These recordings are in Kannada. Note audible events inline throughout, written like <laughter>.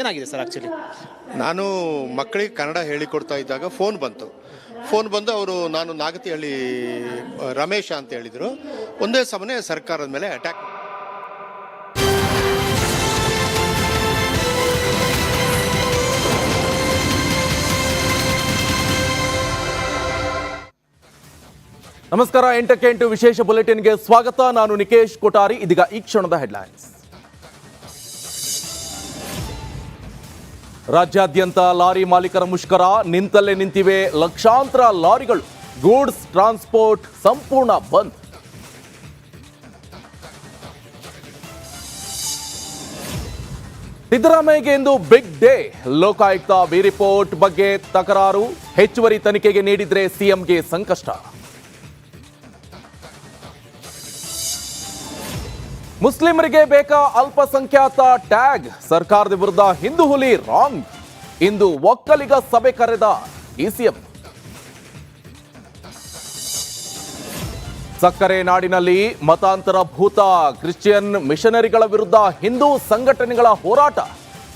ಏನಾಗಿದೆ ಸರ್ ಆಕ್ಚುಲಿ ನಾನು ಮಕ್ಕಳಿಗೆ ಕನ್ನಡ ಹೇಳಿಕೊಡ್ತಾ ಇದ್ದಾಗ ಫೋನ್ ಬಂತು. ಫೋನ್ ಬಂದು ಅವರು ನಾನು ನಾಗತಿಹಳ್ಳಿ ರಮೇಶ ಅಂತ ಹೇಳಿದರು. ಒಂದೇ ಸಮನೆ ಸರ್ಕಾರದ ಮೇಲೆ ಅಟ್ಯಾಕ್ ನಮಸ್ಕಾರ ಎಂಟಕ್ಕೆ ಎಂಟು ವಿಶೇಷ ಬುಲೆಟಿನ್ಗೆ ಸ್ವಾಗತ. ನಾನು ನಿಕೇಶ್ ಕೊಠಾರಿ. ಇದೀಗ ಈ ಕ್ಷಣದ ಹೆಡ್ಲೈನ್ಸ್ ರಾಜ್ಯಾದ್ಯಂತ ಲಾರಿ ಮಾಲೀಕರ ಮುಷ್ಕರ, ನಿಂತಲ್ಲೇ ನಿಂತಿವೆ ಲಕ್ಷಾಂತರ ಲಾರಿಗಳು. ಗೂಡ್ಸ್ ಟ್ರಾನ್ಸ್ಪೋರ್ಟ್ ಸಂಪೂರ್ಣ ಬಂದ್. ಸಿದ್ದರಾಮಯ್ಯಗೆ ಇಂದು big day Lokayukta B report ಬಗ್ಗೆ ತಕರಾರು. ಹೆಚ್ಚುವರಿ ತನಿಖೆಗೆ ನೀಡಿದ್ರೆ ಸಿಎಂಗೆ ಸಂಕಷ್ಟ. ಮುಸ್ಲಿಮರಿಗೆ ಬೇಕಾ ಅಲ್ಪಸಂಖ್ಯಾತ ಟ್ಯಾಗ್? ಸರ್ಕಾರದ ವಿರುದ್ಧ ಹಿಂದೂ ಹುಲಿ ರಾಂಗ್. ಇಂದು ಒಕ್ಕಲಿಗ ಸಭೆ ಕರೆದ ಇಸಿಎಂ. ಸಕ್ಕರೆ ನಾಡಿನಲ್ಲಿ ಮತಾಂತರ ಭೂತ, ಕ್ರಿಶ್ಚಿಯನ್ ಮಿಷನರಿಗಳ ವಿರುದ್ಧ ಹಿಂದೂ ಸಂಘಟನೆಗಳ ಹೋರಾಟ.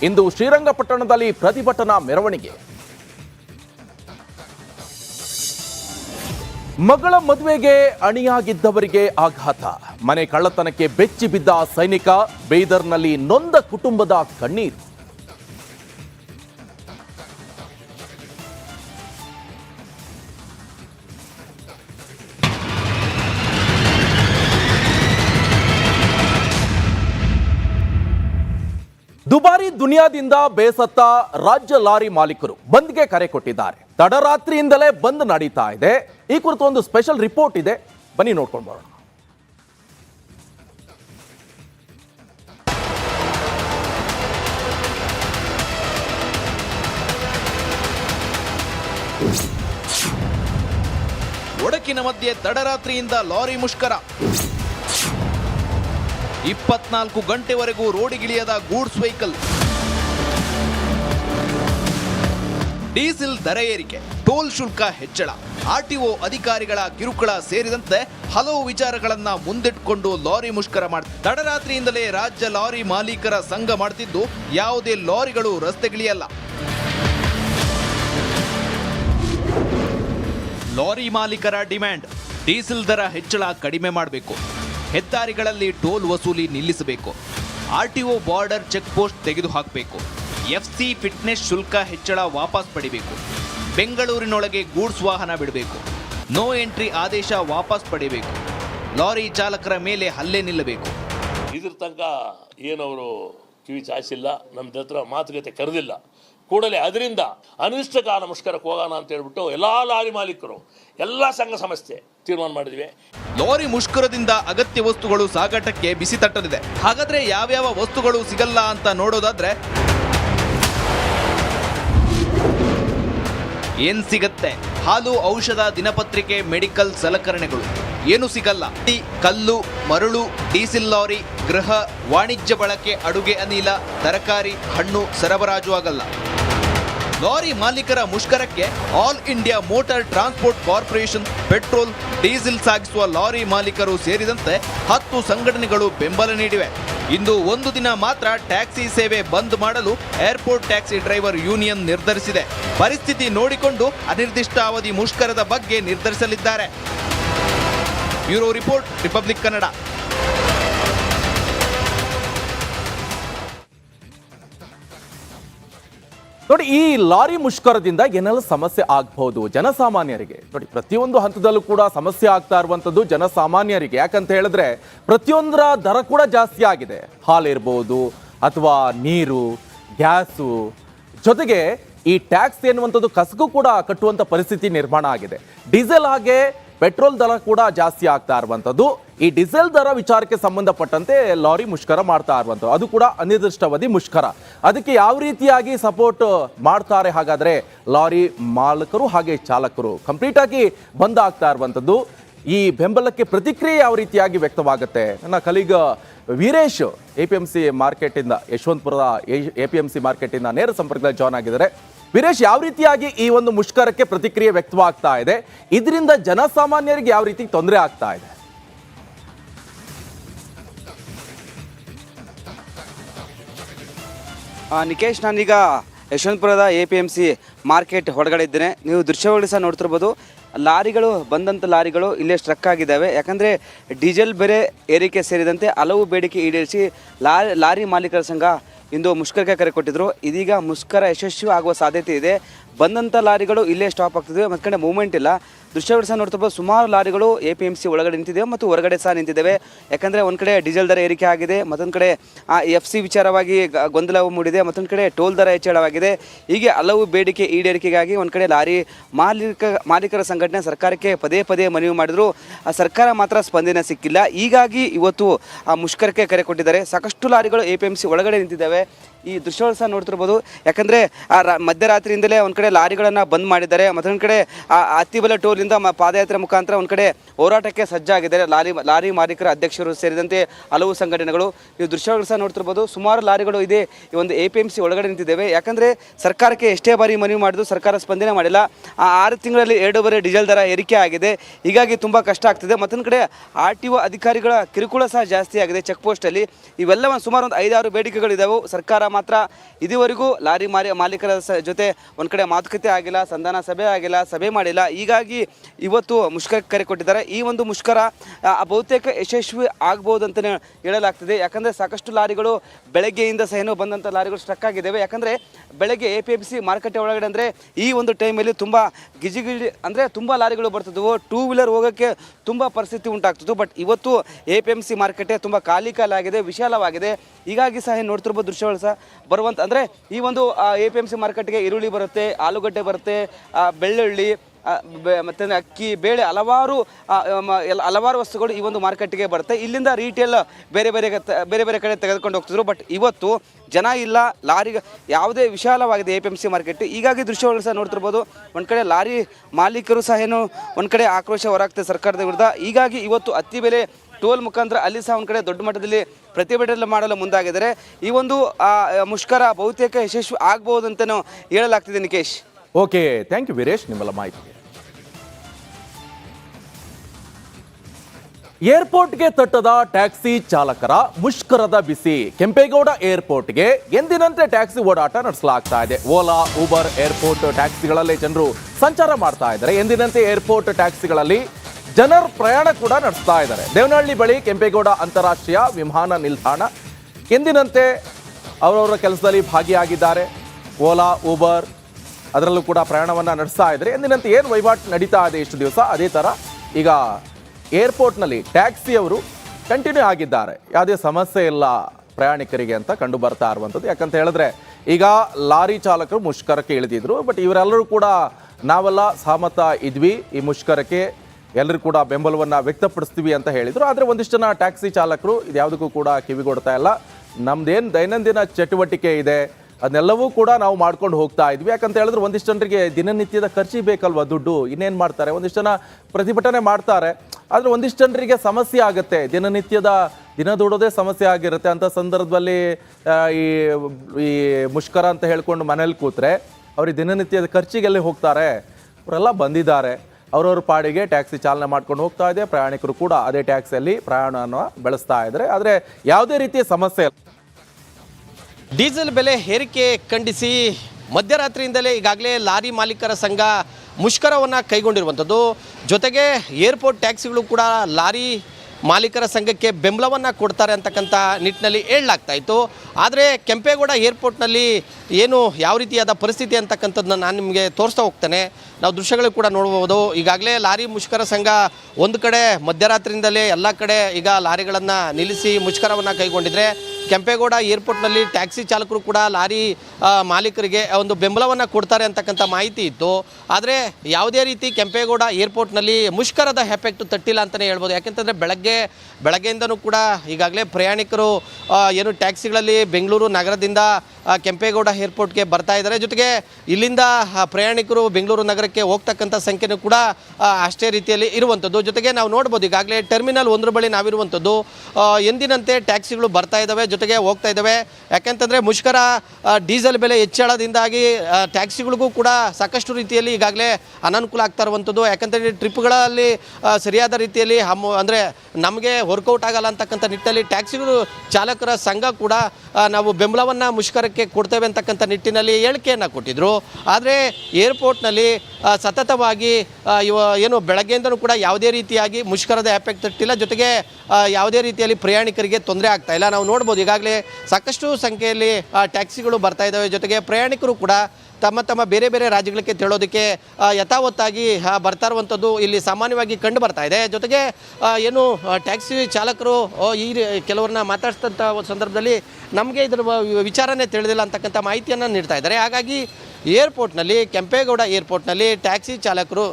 ಇಂದು ಶ್ರೀರಂಗಪಟ್ಟಣದಲ್ಲಿ ಪ್ರತಿಭಟನಾ ಮೆರವಣಿಗೆ. ಮಗಳ ಮದುವೆಗೆ ಅಣಿಯಾಗಿದ್ದವರಿಗೆ ಆಘಾತ. ಮನೆ ಕಳ್ಳತನಕ್ಕೆ ಬೆಚ್ಚಿ ಬಿದ್ದ ಸೈನಿಕ ಬೇದರ್ನಲ್ಲಿ ನೊಂದ ಕುಟುಂಬದ ಕಣ್ಣೀರು. ದುಬಾರಿ ದುನಿಯಾದಿಂದ ಬೇಸತ್ತ ರಾಜ್ಯ ಲಾರಿ ಮಾಲೀಕರು ಬಂದ್ಗೆ ಕರೆ ಕೊಟ್ಟಿದ್ದಾರೆ. ತಡರಾತ್ರಿಯಿಂದಲೇ ಬಂದ್ ನಡೀತಾ ಇದೆ. ಈ ಕುರಿತು ಒಂದು ಸ್ಪೆಷಲ್ ರಿಪೋರ್ಟ್ ಇದೆ. ಬನ್ನಿ ನೋಡ್ಕೊಂಡು ಬರೋಣ. ಒಡಕಿನ ಮಧ್ಯೆ ತಡರಾತ್ರಿಯಿಂದ ಲಾರಿ ಮುಷ್ಕರ. ಇಪ್ಪತ್ನಾಲ್ಕು ಗಂಟೆವರೆಗೂ ರೋಡಿಗಿಳಿಯದ ಗೂಡ್ಸ್ ವೆಹಿಕಲ್. ಡೀಸೆಲ್ ದರ ಏರಿಕೆ, ಟೋಲ್ ಶುಲ್ಕ ಹೆಚ್ಚಳ ಆರ್ಟಿಒ ಅಧಿಕಾರಿಗಳ ಕಿರುಕುಳ ಸೇರಿದಂತೆ ಹಲವು ವಿಚಾರಗಳನ್ನ ಮುಂದಿಟ್ಟುಕೊಂಡು ಲಾರಿ ಮುಷ್ಕರ ಮಾಡ, ತಡರಾತ್ರಿಯಿಂದಲೇ ರಾಜ್ಯ ಲಾರಿ ಮಾಲೀಕರ ಸಂಘ ಮಾಡ್ತಿದ್ದು ಯಾವುದೇ ಲಾರಿಗಳು ರಸ್ತೆಗಿಳಿಯಲ್ಲ. ಲಾರಿ ಮಾಲೀಕರ ಡಿಮ್ಯಾಂಡ್, ಡೀಸೆಲ್ ದರ ಹೆಚ್ಚಳ ಕಡಿಮೆ ಮಾಡಬೇಕು. ಹೆದ್ದಾರಿಗಳಲ್ಲಿ ಟೋಲ್ ವಸೂಲಿ ನಿಲ್ಲಿಸಬೇಕು. ಆರ್ಟಿಒ ಬಾರ್ಡರ್ ಚೆಕ್ ಪೋಸ್ಟ್ ತೆಗೆದುಹಾಕಬೇಕು ಎಫ್ಸಿ ಫಿಟ್ನೆಸ್ ಶುಲ್ಕ ಹೆಚ್ಚಳ ವಾಪಸ್ ಪಡಿಬೇಕು. ಬೆಂಗಳೂರಿನೊಳಗೆ ಗೂಡ್ಸ್ ವಾಹನ ಬಿಡಬೇಕು. ನೋ ಎಂಟ್ರಿ ಆದೇಶ ವಾಪಸ್ ಪಡಿಬೇಕು. ಲಾರಿ ಚಾಲಕರ ಮೇಲೆ ಹಲ್ಲೆ ನಿಲ್ಲಬೇಕು. ಇದ್ರ ತನಕ ಏನವರು ಕಿವಿ ಚಾಚಿಲ್ಲ, ನಮ್ಮ ಹತ್ರ ಮಾತುಕತೆ ಕರೆದಿಲ್ಲ. ಕೂಡಲೇ ಅದರಿಂದ ಅನಿಷ್ಟಕ ನಮಸ್ಕಾರಕ್ಕೆ ಹೋಗೋಣ ಅಂತ ಹೇಳ್ಬಿಟ್ಟು ಎಲ್ಲ ಲಾರಿ ಮಾಲೀಕರು, ಎಲ್ಲ ಸಂಘ ಸಂಸ್ಥೆ ತೀರ್ಮಾನ ಮಾಡಿದ್ವಿ. ಲಾರಿ ಮುಷ್ಕರದಿಂದ ಅಗತ್ಯ ವಸ್ತುಗಳು ಸಾಗಾಟಕ್ಕೆ ಬಿಸಿ ತಟ್ಟಲಿದೆ. ಹಾಗಾದ್ರೆ ಯಾವ್ಯಾವ ವಸ್ತುಗಳು ಸಿಗಲ್ಲ ಅಂತ ನೋಡೋದಾದ್ರೆ ಏನ್ ಸಿಗತ್ತೆ? ಹಾಲು, ಔಷಧ, ದಿನಪತ್ರಿಕೆ, ಮೆಡಿಕಲ್ ಸಲಕರಣೆಗಳು. ಏನು ಸಿಗಲ್ಲ. ಟೀ ಕಲ್ಲು, ಮರಳು, ಡೀಸೆಲ್ ಲಾರಿ, ಗೃಹ, ವಾಣಿಜ್ಯ ಬಳಕೆ, ಅಡುಗೆ ಅನಿಲ, ತರಕಾರಿ, ಹಣ್ಣು, ಸರಬರಾಜು ಆಗಲ್ಲ. ಲಾರಿ ಮಾಲೀಕರ ಮುಷ್ಕರಕ್ಕೆ all India motor transport corporation petrol, diesel ಸಾಗಿಸುವ ಲಾರಿ ಮಾಲೀಕರು ಸೇರಿದಂತೆ ಹತ್ತು ಸಂಘಟನೆಗಳು ಬೆಂಬಲ ನೀಡಿವೆ. ಇಂದು ಒಂದು ದಿನ ಮಾತ್ರ ಟ್ಯಾಕ್ಸಿ ಸೇವೆ ಬಂದ್ ಮಾಡಲು ಏರ್ಪೋರ್ಟ್ ಟ್ಯಾಕ್ಸಿ ಡ್ರೈವರ್ ಯೂನಿಯನ್ ನಿರ್ಧರಿಸಿದೆ. ಪರಿಸ್ಥಿತಿ ನೋಡಿಕೊಂಡು ಅನಿರ್ದಿಷ್ಟ ಅವಧಿ ಮುಷ್ಕರದ ಬಗ್ಗೆ ನಿರ್ಧರಿಸಲಿದ್ದಾರೆ. Bureau report, republic Kannada. ನೋಡಿ, ಈ ಲಾರಿ ಮುಷ್ಕರದಿಂದ ಏನೆಲ್ಲ ಸಮಸ್ಯೆ ಆಗ್ಬಹುದು? ಜನಸಾಮಾನ್ಯರಿಗೆ. ನೋಡಿ, ಪ್ರತಿಯೊಂದು ಹಂತದಲ್ಲೂ ಕೂಡ ಸಮಸ್ಯೆ ಆಗ್ತಾ ಇರುವಂಥದ್ದು ಜನಸಾಮಾನ್ಯರಿಗೆ. ಯಾಕಂತ ಹೇಳಿದ್ರೆ, ಪ್ರತಿಯೊಂದರ ದರ ಕೂಡ ಜಾಸ್ತಿ ಆಗಿದೆ. ಹಾಲಿರ್ಬೋದು ಅಥವಾ ನೀರು, ಗ್ಯಾಸು. ಜೊತೆಗೆ ಈ ಟ್ಯಾಕ್ಸ್ ಎನ್ನುವಂಥದ್ದು ಕಸಗೂ ಕೂಡ ಕಟ್ಟುವಂಥ ಪರಿಸ್ಥಿತಿ ನಿರ್ಮಾಣ ಆಗಿದೆ. ಡೀಸೆಲ್ ಹಾಗೆ ಪೆಟ್ರೋಲ್ ದರ ಕೂಡ ಜಾಸ್ತಿ ಆಗ್ತಾ ಇರುವಂಥದ್ದು. ಈ ಡೀಸೆಲ್ ದರ ವಿಚಾರಕ್ಕೆ ಸಂಬಂಧಪಟ್ಟಂತೆ ಲಾರಿ ಮುಷ್ಕರ ಮಾಡ್ತಾ ಇರುವಂಥದ್ದು. ಅದು ಕೂಡ ಅನಿರ್ದಿಷ್ಟಾವಧಿ ಮುಷ್ಕರ. ಅದಕ್ಕೆ ಯಾವ ರೀತಿಯಾಗಿ ಸಪೋರ್ಟ್ ಮಾಡ್ತಾರೆ? ಹಾಗಾದ್ರೆ ಲಾರಿ ಮಾಲಕರು ಹಾಗೆ ಚಾಲಕರು ಕಂಪ್ಲೀಟ್ ಆಗಿ ಬಂದ್ ಆಗ್ತಾ ಇರುವಂಥದ್ದು. ಈ ಬೆಂಬಲಕ್ಕೆ ಪ್ರತಿಕ್ರಿಯೆ ಯಾವ ರೀತಿಯಾಗಿ ವ್ಯಕ್ತವಾಗುತ್ತೆ? ನನ್ನ colleague Veeresh, A P M C ಮಾರ್ಕೆಟಿಂದ ಯಶವಂತಪುರದ ಎ ಪಿ ಎಂ ಸಿ ಮಾರ್ಕೆಟಿಂದ ನೇರ ಸಂಪರ್ಕದಲ್ಲಿ ಜಾಯ್ನ್ ಆಗಿದ್ದಾರೆ. ವೀರೇಶ್, ಯಾವ ರೀತಿಯಾಗಿ ಈ ಒಂದು ಮುಷ್ಕರಕ್ಕೆ ಪ್ರತಿಕ್ರಿಯೆ ವ್ಯಕ್ತವಾಗ್ತಾ ಇದೆ? ಇದರಿಂದ ಜನಸಾಮಾನ್ಯರಿಗೆ ಯಾವ ರೀತಿ ತೊಂದರೆ ಆಗ್ತಾ ಇದೆ? ನಿಕೇಶ್, ನಾನೀಗ ಯಶವಂತಪುರದ A P M C market ಹೊರಗಡೆ ಇದ್ದೇನೆ ನೀವು ದೃಶ್ಯಗಳು ಸಹ ನೋಡ್ತಿರ್ಬೋದು, ಲಾರಿಗಳು ಬಂದಂಥ ಲಾರಿಗಳು ಇಲ್ಲೇ ಸ್ಟ್ರಕ್ ಆಗಿದ್ದಾವೆ. ಯಾಕಂದರೆ ಡೀಸೆಲ್ ಬೆಲೆ ಏರಿಕೆ ಸೇರಿದಂತೆ ಹಲವು ಬೇಡಿಕೆ ಈಡೇರಿಸಿ ಲಾರಿ ಲಾರಿ ಮಾಲೀಕರ ಸಂಘ ಇಂದು ಮುಷ್ಕರಕ್ಕೆ ಕರೆ ಕೊಟ್ಟಿದ್ರು. ಇದೀಗ ಮುಷ್ಕರ ಯಶಸ್ವಿ ಆಗುವ ಸಾಧ್ಯತೆ ಇದೆ. ಬಂದಂಥ ಲಾರಿಗಳು ಇಲ್ಲೇ ಸ್ಟಾಪ್ ಆಗ್ತಿದ್ದಾವೆ. ಮತ್ತು ಕಡೆ ಮೂವ್ಮೆಂಟ್ ಇಲ್ಲ. ದೃಶ್ಯಗಳು ಸಹ ನೋಡ್ತಾ ಸುಮಾರು ಲಾರಿಗಳು ಎ ಪಿ ಎಂ ಸಿ ಒಳಗಡೆ ನಿಂತಿದ್ದೇವೆ ಮತ್ತು ಹೊರಗಡೆ ಸಹ ನಿಂತಿದ್ದೇವೆ. ಯಾಕಂದರೆ ಒಂದು ಕಡೆ ಡೀಸೆಲ್ ದರ ಏರಿಕೆ ಆಗಿದೆ, ಮತ್ತೊಂದು ಕಡೆ ಎಫ್ ಸಿ ವಿಚಾರವಾಗಿ ಗೊಂದಲ ಮೂಡಿದೆ, ಮತ್ತೊಂದು ಕಡೆ ಟೋಲ್ ದರ ಹೆಚ್ಚಳವಾಗಿದೆ. ಹೀಗೆ ಹಲವು ಬೇಡಿಕೆ ಈಡೇರಿಕೆಗಾಗಿ ಒಂದು ಕಡೆ ಲಾರಿ ಮಾಲೀಕ, ಮಾಲೀಕರ ಸಂಘಟನೆ ಸರ್ಕಾರಕ್ಕೆ ಪದೇ ಪದೇ ಮನವಿ ಮಾಡಿದ್ರು. ಆ ಸರ್ಕಾರ ಮಾತ್ರ ಸ್ಪಂದನೆ ಸಿಕ್ಕಿಲ್ಲ. ಹೀಗಾಗಿ ಇವತ್ತು ಆ ಮುಷ್ಕರಕ್ಕೆ ಕರೆ ಕೊಟ್ಟಿದ್ದಾರೆ. ಸಾಕಷ್ಟು ಲಾರಿಗಳು ಎ ಪಿ ಎಂ ಸಿ ಒಳಗಡೆ ನಿಂತಿದ್ದಾವೆ. ಈ ದೃಶ್ಯಗಳು ಸಹ ನೋಡ್ತಿರ್ಬೋದು. ಯಾಕಂದರೆ ಮಧ್ಯರಾತ್ರಿಯಿಂದಲೇ ಒಂದು ಕಡೆ ಲಾರಿಗಳನ್ನು ಬಂದ್ ಮಾಡಿದ್ದಾರೆ. ಮತ್ತೊಂದು ಕಡೆ, ಆ ಅತ್ತಿಬಲ ಟೋಲ್ನಿಂದ ಪಾದಯಾತ್ರೆ ಮುಖಾಂತರ ಒಂದು ಕಡೆ ಹೋರಾಟಕ್ಕೆ ಸಜ್ಜಾಗಿದ್ದಾರೆ. ಲಾರಿ ಲಾರಿ ಮಾಲೀಕರ ಅಧ್ಯಕ್ಷರು ಸೇರಿದಂತೆ ಹಲವು ಸಂಘಟನೆಗಳು. ಈ ದೃಶ್ಯಗಳು ಸಹ ನೋಡ್ತಿರ್ಬೋದು. ಸುಮಾರು ಲಾರಿಗಳು ಇದೆ. ಈ ಒಂದು ಎ ಪಿ ಎಂ ಸಿ ಒಳಗಡೆ ನಿಂತಿದ್ದೇವೆ. ಯಾಕಂದರೆ, ಸರ್ಕಾರಕ್ಕೆ ಎಷ್ಟೇ ಬಾರಿ ಮನವಿ ಮಾಡಿದ್ರು ಸರ್ಕಾರ ಸ್ಪಂದನೆ ಮಾಡಿಲ್ಲ. ಆ ಆರು ತಿಂಗಳಲ್ಲಿ ಎರಡು ಬಾರಿ ಡೀಸೆಲ್ ದರ ಏರಿಕೆ ಆಗಿದೆ. ಹೀಗಾಗಿ ತುಂಬ ಕಷ್ಟ ಆಗ್ತಿದೆ. ಮತ್ತೊಂದು ಕಡೆ, ಆರ್ ಟಿ ಒ ಅಧಿಕಾರಿಗಳ ಕಿರುಕುಳ ಸಹ ಜಾಸ್ತಿ ಆಗಿದೆ. ಚೆಕ್ ಪೋಸ್ಟಲ್ಲಿ ಇವೆಲ್ಲ ಒಂದು ಸುಮಾರು ಒಂದು ಐದಾರು ಬೇಡಿಕೆಗಳಿದ್ದಾವೆ ಸರ್ಕಾರ ಮಾತ್ರ ಇದುವರೆಗೂ ಲಾರಿ ಮಾರಿ ಮಾಲೀಕರ ಸ ಜೊತೆ ಒಂದು ಕಡೆ ಮಾತುಕತೆ ಆಗಿಲ್ಲ, ಸಂಧಾನ ಸಭೆ ಆಗಿಲ್ಲ, ಸಭೆ ಮಾಡಿಲ್ಲ. ಹೀಗಾಗಿ ಇವತ್ತು ಮುಷ್ಕರ ಕರೆ ಕೊಟ್ಟಿದ್ದಾರೆ. ಈ ಒಂದು ಮುಷ್ಕರ ಬಹುತೇಕ ಯಶಸ್ವಿ ಆಗ್ಬೋದು ಅಂತಲೇ ಹೇಳಲಾಗ್ತಿದೆ. ಯಾಕಂದರೆ ಸಾಕಷ್ಟು ಲಾರಿಗಳು ಬೆಳಗ್ಗೆಯಿಂದ ಸಹ ಬಂದಂಥ ಲಾರಿಗಳು ಸ್ಟ್ರಕ್ ಆಗಿದ್ದಾವೆ. ಯಾಕಂದರೆ ಬೆಳಗ್ಗೆ ಎ ಪಿ ಮಾರುಕಟ್ಟೆ ಒಳಗಡೆ ಅಂದರೆ ಈ ಒಂದು ಟೈಮಲ್ಲಿ ತುಂಬ ಗಿಜಿಗಿಜಿ ಅಂದರೆ ತುಂಬ ಲಾರಿಗಳು ಬರ್ತಿದ್ವು. ಟೂ ವೀಲರ್ ಹೋಗೋಕ್ಕೆ ತುಂಬ ಪರಿಸ್ಥಿತಿ ಉಂಟಾಗ್ತಿತ್ತು. ಬಟ್ ಇವತ್ತು ಎ ಪಿ ಎಂ ಸಿ ಮಾರುಕಟ್ಟೆ ತುಂಬ ಖಾಲಿ ಕಾಲಾಗಿದೆ ವಿಶಾಲವಾಗಿದೆ. ಹೀಗಾಗಿ ಸಹ ನೋಡ್ತಿರ್ಬೋದು ದೃಶ್ಯಗಳು ಸಹ ಬರುವಂಥ ಅಂದರೆ ಈ ಒಂದು ಎ ಪಿ ಎಂ ಸಿ ಮಾರ್ಕೆಟ್ಗೆ ಈರುಳ್ಳಿ ಬರುತ್ತೆ, ಆಲೂಗಡ್ಡೆ ಬರುತ್ತೆ ಬೆಳ್ಳುಳ್ಳಿ ಮತ್ತೆ ಅಕ್ಕಿ, ಬೇಳೆ ಹಲವಾರು ಎಲ್ಲ ಹಲವಾರು ವಸ್ತುಗಳು ಈ ಒಂದು ಮಾರ್ಕೆಟ್ಗೆ ಬರುತ್ತೆ. ಇಲ್ಲಿಂದ ರೀಟೇಲ್ ಬೇರೆ ಬೇರೆ ಬೇರೆ ಬೇರೆ ಕಡೆ ತೆಗೆದುಕೊಂಡು ಹೋಗ್ತಿದ್ರು. ಬಟ್ ಇವತ್ತು ಜನ ಇಲ್ಲ ಲಾರಿ ಯಾವುದೇ ವಿಶಾಲವಾಗಿದೆ A P M C market ಹೀಗಾಗಿ ದೃಶ್ಯಗಳು ಸಹ ನೋಡ್ತಿರ್ಬೋದು. ಒಂದು ಕಡೆ ಲಾರಿ ಮಾಲೀಕರು ಸಹ ಏನು, ಒಂದು ಕಡೆ ಆಕ್ರೋಶ ಹೊರಾಗ್ತದೆ ಸರ್ಕಾರದ ವಿರುದ್ಧ. ಹೀಗಾಗಿ ಇವತ್ತು ಅತ್ತಿ ಬೆಲೆ ಟೋಲ್ ಮುಖಾಂತರ ಅಲ್ಲಿ ಸಹ ಒಂದು ಕಡೆ ದೊಡ್ಡ ಮಟ್ಟದಲ್ಲಿ ಪ್ರತಿಭಟನೆ ಮಾಡಲು ಮುಂದಾಗಿದ್ದಾರೆ. ಈ ಒಂದು ಮುಷ್ಕರ ಬಹುತೇಕ ಯಶಸ್ವಿ ಆಗಬಹುದು ಅಂತಲೂ ಹೇಳಲಾಗ್ತಿದೆ Nikesh. Okay, thank you Veeresh ನಿಮ್ಮೆಲ್ಲ ಮಾಹಿತಿ. ಏರ್ಪೋರ್ಟ್ಗೆ ತಟ್ಟದ ಟ್ಯಾಕ್ಸಿ ಚಾಲಕರ ಮುಷ್ಕರದ ಬಿಸಿ. ಕೆಂಪೇಗೌಡ ಏರ್ಪೋರ್ಟ್ಗೆ ಎಂದಿನಂತೆ ಟ್ಯಾಕ್ಸಿ ಓಡಾಟ ನಡೆಸಲಾಗ್ತಾ ಇದೆ. ಓಲಾ, ಊಬರ್, ಏರ್ಪೋರ್ಟ್ ಟ್ಯಾಕ್ಸಿಗಳಲ್ಲಿ ಜನರು ಸಂಚಾರ ಮಾಡ್ತಾ ಇದ್ದಾರೆ. ಎಂದಿನಂತೆ ಏರ್ಪೋರ್ಟ್ ಟ್ಯಾಕ್ಸಿಗಳಲ್ಲಿ ಜನರ ಪ್ರಯಾಣ ಕೂಡ ನಡೆಸ್ತಾ ಇದ್ದಾರೆ. ದೇವನಹಳ್ಳಿ ಬಳಿ ಕೆಂಪೇಗೌಡ ಅಂತಾರಾಷ್ಟ್ರೀಯ ವಿಮಾನ ನಿಲ್ದಾಣ. ಎಂದಿನಂತೆ ಅವರವರ ಕೆಲಸದಲ್ಲಿ ಭಾಗಿಯಾಗಿದ್ದಾರೆ. ಓಲಾ ಊಬರ್ ಅದರಲ್ಲೂ ಕೂಡ ಪ್ರಯಾಣವನ್ನು ನಡೆಸ್ತಾ ಇದ್ದಾರೆ. ಎಂದಿನಂತೆ ಏನು ವಹಿವಾಟು ನಡೀತಾ ಇದೆ ಇಷ್ಟು ದಿವಸ? ಅದೇ ಥರ ಈಗ ಏರ್ಪೋರ್ಟ್ನಲ್ಲಿ ಟ್ಯಾಕ್ಸಿಯವರು ಕಂಟಿನ್ಯೂ ಆಗಿದ್ದಾರೆ. ಯಾವುದೇ ಸಮಸ್ಯೆ ಇಲ್ಲ ಪ್ರಯಾಣಿಕರಿಗೆ ಅಂತ ಕಂಡು ಬರ್ತಾ ಇರುವಂಥದ್ದು. ಯಾಕಂತ ಹೇಳಿದ್ರೆ ಈಗ ಲಾರಿ ಚಾಲಕರು ಮುಷ್ಕರಕ್ಕೆ ಇಳಿದಿದ್ರು. ಬಟ್ ಇವರೆಲ್ಲರೂ ಕೂಡ ನಾವೆಲ್ಲ ಸಹಮತ ಇದ್ವಿ ಈ ಮುಷ್ಕರಕ್ಕೆ. ಎಲ್ಲರೂ ಕೂಡ ಬೆಂಬಲವನ್ನು ವ್ಯಕ್ತಪಡಿಸ್ತೀವಿ ಅಂತ ಹೇಳಿದರು. ಆದರೆ ಒಂದಿಷ್ಟು ಜನ ಟ್ಯಾಕ್ಸಿ ಚಾಲಕರು ಇದ್ಯಾವುದಕ್ಕೂ ಕೂಡ ಕಿವಿಗೊಡ್ತಾ ಇಲ್ಲ. ನಮ್ದೇನು ದೈನಂದಿನ ಚಟುವಟಿಕೆ ಇದೆ, ಅದನ್ನೆಲ್ಲವೂ ಕೂಡ ನಾವು ಮಾಡ್ಕೊಂಡು ಹೋಗ್ತಾ ಇದ್ವಿ. ಯಾಕಂತ ಹೇಳಿದ್ರೆ ಒಂದಿಷ್ಟು ಜನರಿಗೆ ದಿನನಿತ್ಯದ ಖರ್ಚಿ ಬೇಕಲ್ವಾ ದುಡ್ಡು? ಇನ್ನೇನು ಮಾಡ್ತಾರೆ? ಒಂದಿಷ್ಟು ಜನ ಪ್ರತಿಭಟನೆ ಮಾಡ್ತಾರೆ. ಆದರೆ ಒಂದಿಷ್ಟು ಜನರಿಗೆ ಸಮಸ್ಯೆ ಆಗುತ್ತೆ. ದಿನನಿತ್ಯದ ದಿನ ದುಡೋದೇ ಸಮಸ್ಯೆ ಆಗಿರುತ್ತೆ. ಅಂಥ ಸಂದರ್ಭದಲ್ಲಿ ಈ ಈ ಮುಷ್ಕರ ಅಂತ ಹೇಳ್ಕೊಂಡು ಮನೇಲಿ ಕೂತ್ರೆ, ಅವ್ರಿಗೆ ದಿನನಿತ್ಯದ ಖರ್ಚಿಗೆಲ್ಲಿ ಹೋಗ್ತಾರೆ. ಅವರೆಲ್ಲ ಬಂದಿದ್ದಾರೆ. ಅವ್ರವ್ರ ಪಾಡಿಗೆ ಟ್ಯಾಕ್ಸಿ ಚಾಲನೆ ಮಾಡ್ಕೊಂಡು ಹೋಗ್ತಾ ಇದೆ. ಪ್ರಯಾಣಿಕರು ಕೂಡ ಅದೇ ಟ್ಯಾಕ್ಸಿಯಲ್ಲಿ ಪ್ರಯಾಣವನ್ನು ಬೆಳೆಸ್ತಾ ಇದ್ದಾರೆ. ಆದರೆ ಯಾವುದೇ ರೀತಿಯ ಸಮಸ್ಯೆ ಇಲ್ಲ. ಡೀಸೆಲ್ ಬೆಲೆ ಏರಿಕೆ ಖಂಡಿಸಿ ಮಧ್ಯರಾತ್ರಿಯಿಂದಲೇ ಈಗಾಗಲೇ ಲಾರಿ ಮಾಲೀಕರ ಸಂಘ ಮುಷ್ಕರವನ್ನು ಕೈಗೊಂಡಿರುವಂಥದ್ದು. ಜೊತೆಗೆ ಏರ್ಪೋರ್ಟ್ ಟ್ಯಾಕ್ಸಿಗಳು ಕೂಡ ಲಾರಿ ಮಾಲೀಕರ ಸಂಘಕ್ಕೆ ಬೆಂಬಲವನ್ನು ಕೊಡ್ತಾರೆ ಅಂತಕ್ಕಂಥ ನಿಟ್ಟಿನಲ್ಲಿ ಹೇಳಲಾಗ್ತಾ ಇತ್ತು. ಆದರೆ ಕೆಂಪೇಗೌಡ ಏರ್ಪೋರ್ಟ್ನಲ್ಲಿ ಏನು ಯಾವ ರೀತಿಯಾದ ಪರಿಸ್ಥಿತಿ ಅಂತಕ್ಕಂಥದ್ದನ್ನ ನಾನು ನಿಮಗೆ ತೋರಿಸ್ತಾ ಹೋಗ್ತೇನೆ. ನಾವು ದೃಶ್ಯಗಳು ಕೂಡ ನೋಡ್ಬೋದು ಈಗಾಗಲೇ ಲಾರಿ ಮುಷ್ಕರ ಸಂಘ ಒಂದು ಕಡೆ ಮಧ್ಯರಾತ್ರಿಯಿಂದಲೇ ಎಲ್ಲ ಕಡೆ ಈಗ ಲಾರಿಗಳನ್ನು ನಿಲ್ಲಿಸಿ ಮುಷ್ಕರವನ್ನು ಕೈಗೊಂಡಿದ್ರೆ ಕೆಂಪೇಗೌಡ ಏರ್ಪೋರ್ಟ್ನಲ್ಲಿ ಟ್ಯಾಕ್ಸಿ ಚಾಲಕರು ಕೂಡ ಲಾರಿ ಮಾಲೀಕರಿಗೆ ಒಂದು ಬೆಂಬಲವನ್ನು ಕೊಡ್ತಾರೆ ಅಂತಕ್ಕಂಥ ಮಾಹಿತಿ ಇತ್ತು. ಆದರೆ ಯಾವುದೇ ರೀತಿ ಕೆಂಪೇಗೌಡ ಏರ್ಪೋರ್ಟ್ನಲ್ಲಿ ಮುಷ್ಕರದ ಎಫೆಕ್ಟ್ ತಟ್ಟಿಲ್ಲ ಅಂತಲೇ ಹೇಳ್ಬೋದು. ಯಾಕೆಂತಂದರೆ ಬೆಳಗ್ಗೆ, ಬೆಳಗ್ಗೆಯಿಂದನೂ ಕೂಡ ಈಗಾಗಲೇ ಪ್ರಯಾಣಿಕರು ಏನು ಟ್ಯಾಕ್ಸಿಗಳಲ್ಲಿ ಬೆಂಗಳೂರು ನಗರದಿಂದ ಕೆಂಪೇಗೌಡ ಏರ್ಪೋರ್ಟ್ಗೆ ಬರ್ತಾ ಇದ್ದಾರೆ. ಜೊತೆಗೆ ಇಲ್ಲಿಂದ ಪ್ರಯಾಣಿಕರು ಬೆಂಗಳೂರು ನಗರಕ್ಕೆ ಹೋಗ್ತಕ್ಕಂಥ ಸಂಖ್ಯೆನೂ ಕೂಡ ಅಷ್ಟೇ ರೀತಿಯಲ್ಲಿ ಇರುವಂಥದ್ದು. ಜೊತೆಗೆ ನಾವು ನೋಡ್ಬೋದು, ಈಗಾಗಲೇ ಟರ್ಮಿನಲ್ ಒಂದರ ಬಳಿ ನಾವಿರುವಂಥದ್ದು. ಎಂದಿನಂತೆ ಟ್ಯಾಕ್ಸಿಗಳು ಬರ್ತಾ ಇದ್ದಾವೆ, ಜೊತೆಗೆ ಹೋಗ್ತಾ ಇದ್ದಾವೆ. ಯಾಕೆಂತಂದರೆ ಮುಷ್ಕರ ಡೀಸೆಲ್ ಬೆಲೆ ಹೆಚ್ಚಳದಿಂದಾಗಿ ಟ್ಯಾಕ್ಸಿಗಳಿಗೂ ಕೂಡ ಸಾಕಷ್ಟು ರೀತಿಯಲ್ಲಿ ಈಗಾಗಲೇ ಅನಾನುಕೂಲ ಆಗ್ತಾ ಇರುವಂಥದ್ದು. ಯಾಕಂತಂದರೆ ಟ್ರಿಪ್ಗಳಲ್ಲಿ ಸರಿಯಾದ ರೀತಿಯಲ್ಲಿ ಹಮ್, ಅಂದರೆ ನಮಗೆ ವರ್ಕೌಟ್ ಆಗಲ್ಲ ಅಂತಕ್ಕಂಥ ನಿಟ್ಟಲ್ಲಿ ಟ್ಯಾಕ್ಸಿಗಳು ಚಾಲಕರ ಸಂಘ ಕೂಡ ನಾವು ಬೆಂಬಲವನ್ನು ಮುಷ್ಕರಕ್ಕೆ ಕೊಡ್ತೇವೆ ಅಂತಕ್ಕಂಥ ನಿಟ್ಟಿನಲ್ಲಿ ಹೇಳಿಕೆಯನ್ನು ಕೊಟ್ಟಿದ್ದರು ಆದರೆ ಏರ್ಪೋರ್ಟ್ನಲ್ಲಿ ಸತತವಾಗಿ ಇವ, ಏನು ಬೆಳಗ್ಗೆಯಿಂದನೂ ಕೂಡ ಯಾವುದೇ ರೀತಿಯಾಗಿ ಮುಷ್ಕರದ ಎಫೆಕ್ಟ್ ತಟ್ಟಿಲ್ಲ. ಜೊತೆಗೆ ಯಾವುದೇ ರೀತಿಯಲ್ಲಿ ಪ್ರಯಾಣಿಕರಿಗೆ ತೊಂದರೆ ಆಗ್ತಾ ಇಲ್ಲ. ನಾವು ನೋಡ್ಬೋದು, ಈಗಾಗಲೇ ಸಾಕಷ್ಟು ಸಂಖ್ಯೆಯಲ್ಲಿ ಟ್ಯಾಕ್ಸಿಗಳು ಬರ್ತಾ ಇದ್ದಾವೆ. ಜೊತೆಗೆ ಪ್ರಯಾಣಿಕರು ಕೂಡ ತಮ್ಮ ತಮ್ಮ ಬೇರೆ ಬೇರೆ ರಾಜ್ಯಗಳಿಗೆ ತೆರಳೋದಕ್ಕೆ ಯಥಾವತ್ತಾಗಿ ಬರ್ತಾ ಇರುವಂಥದ್ದು ಇಲ್ಲಿ ಸಾಮಾನ್ಯವಾಗಿ ಕಂಡು ಬರ್ತಾ ಇದೆ. ಜೊತೆಗೆ ಏನು ಟ್ಯಾಕ್ಸಿ ಚಾಲಕರು ಈ ಕೆಲವ್ರನ್ನ ಮಾತಾಡ್ತಂಥ ಸಂದರ್ಭದಲ್ಲಿ ನಮಗೆ ಇದರ ವಿಚಾರನೇ ತಿಳಿದಿಲ್ಲ ಅಂತಕ್ಕಂಥ ಮಾಹಿತಿಯನ್ನು ನೀಡ್ತಾ ಇದ್ದಾರೆ. ಹಾಗಾಗಿ ಏರ್ಪೋರ್ಟ್ನಲ್ಲಿ, ಕೆಂಪೇಗೌಡ ಏರ್ಪೋರ್ಟ್ನಲ್ಲಿ ಟ್ಯಾಕ್ಸಿ ಚಾಲಕರು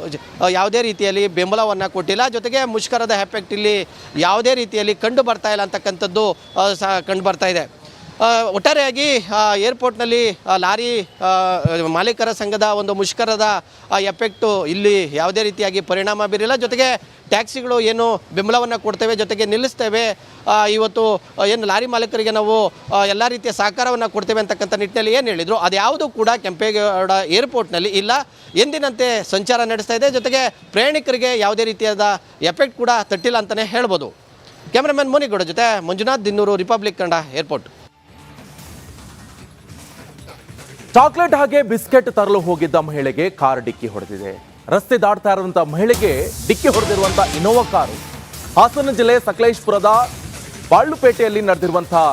ಯಾವುದೇ ರೀತಿಯಲ್ಲಿ ಬೆಂಬಲವನ್ನು ಕೊಟ್ಟಿಲ್ಲ. ಜೊತೆಗೆ ಮುಷ್ಕರದ ಎಫೆಕ್ಟ್ ಇಲ್ಲಿ ಯಾವುದೇ ರೀತಿಯಲ್ಲಿ ಕಂಡು ಬರ್ತಾ ಇಲ್ಲ ಅಂತಕ್ಕಂಥದ್ದು ಸಹ ಕಂಡು ಬರ್ತಾ ಇದೆ. ಒಟ್ಟಾರೆಯಾಗಿ ಏರ್ಪೋರ್ಟ್ನಲ್ಲಿ ಲಾರಿ ಮಾಲೀಕರ ಸಂಘದ ಒಂದು ಮುಷ್ಕರದ ಎಫೆಕ್ಟು ಇಲ್ಲಿ ಯಾವುದೇ ರೀತಿಯಾಗಿ ಪರಿಣಾಮ ಬೀರಿಲ್ಲ. ಜೊತೆಗೆ ಟ್ಯಾಕ್ಸಿಗಳು ಏನು ಬೆಂಬಲವನ್ನು ಕೊಡ್ತೇವೆ, ಜೊತೆಗೆ ನಿಲ್ಲಿಸ್ತೇವೆ. ಇವತ್ತು ಏನು ಲಾರಿ ಮಾಲೀಕರಿಗೆ ನಾವು ಎಲ್ಲ ರೀತಿಯ ಸಹಕಾರವನ್ನು ಕೊಡ್ತೇವೆ ಅಂತಕ್ಕಂಥ ನಿಟ್ಟಿನಲ್ಲಿ ಏನು ಹೇಳಿದರು. ಅದ್ಯಾವುದು ಕೂಡ ಕೆಂಪೇಗೌಡ ಏರ್ಪೋರ್ಟ್ನಲ್ಲಿ ಇಲ್ಲ. ಎಂದಿನಂತೆ ಸಂಚಾರ ನಡೆಸ್ತಾ ಇದೆ. ಜೊತೆಗೆ ಪ್ರಯಾಣಿಕರಿಗೆ ಯಾವುದೇ ರೀತಿಯಾದ ಎಫೆಕ್ಟ್ ಕೂಡ ತಟ್ಟಿಲ್ಲ ಅಂತಲೇ ಹೇಳ್ಬೋದು. ಕ್ಯಾಮ್ರಾಮನ್ ಮುನಿಗೌಡ ಜೊತೆ Manjunath, Dinnuru, republic Kannada airport. Chocolate ಹಾಗೆ ಬಿಸ್ಕೆಟ್ ತರಲು ಹೋಗಿದ್ದ ಮಹಿಳೆಗೆ ಕಾರ್ ಡಿಕ್ಕಿ ಹೊಡೆದಿದೆ. ರಸ್ತೆ ದಾಟ್ತಾ ಇರುವಂತ ಮಹಿಳೆಗೆ ಡಿಕ್ಕಿ ಹೊಡೆದಿರುವಂತ ಇನೋವಾ ಕಾರು ಹಾಸನ ಜಿಲ್ಲೆ ಸಕಲೇಶ್ಪುರದ ಬಾಳ್ಳುಪೇಟೆಯಲ್ಲಿ ನಡೆದಿರುವಂತಹ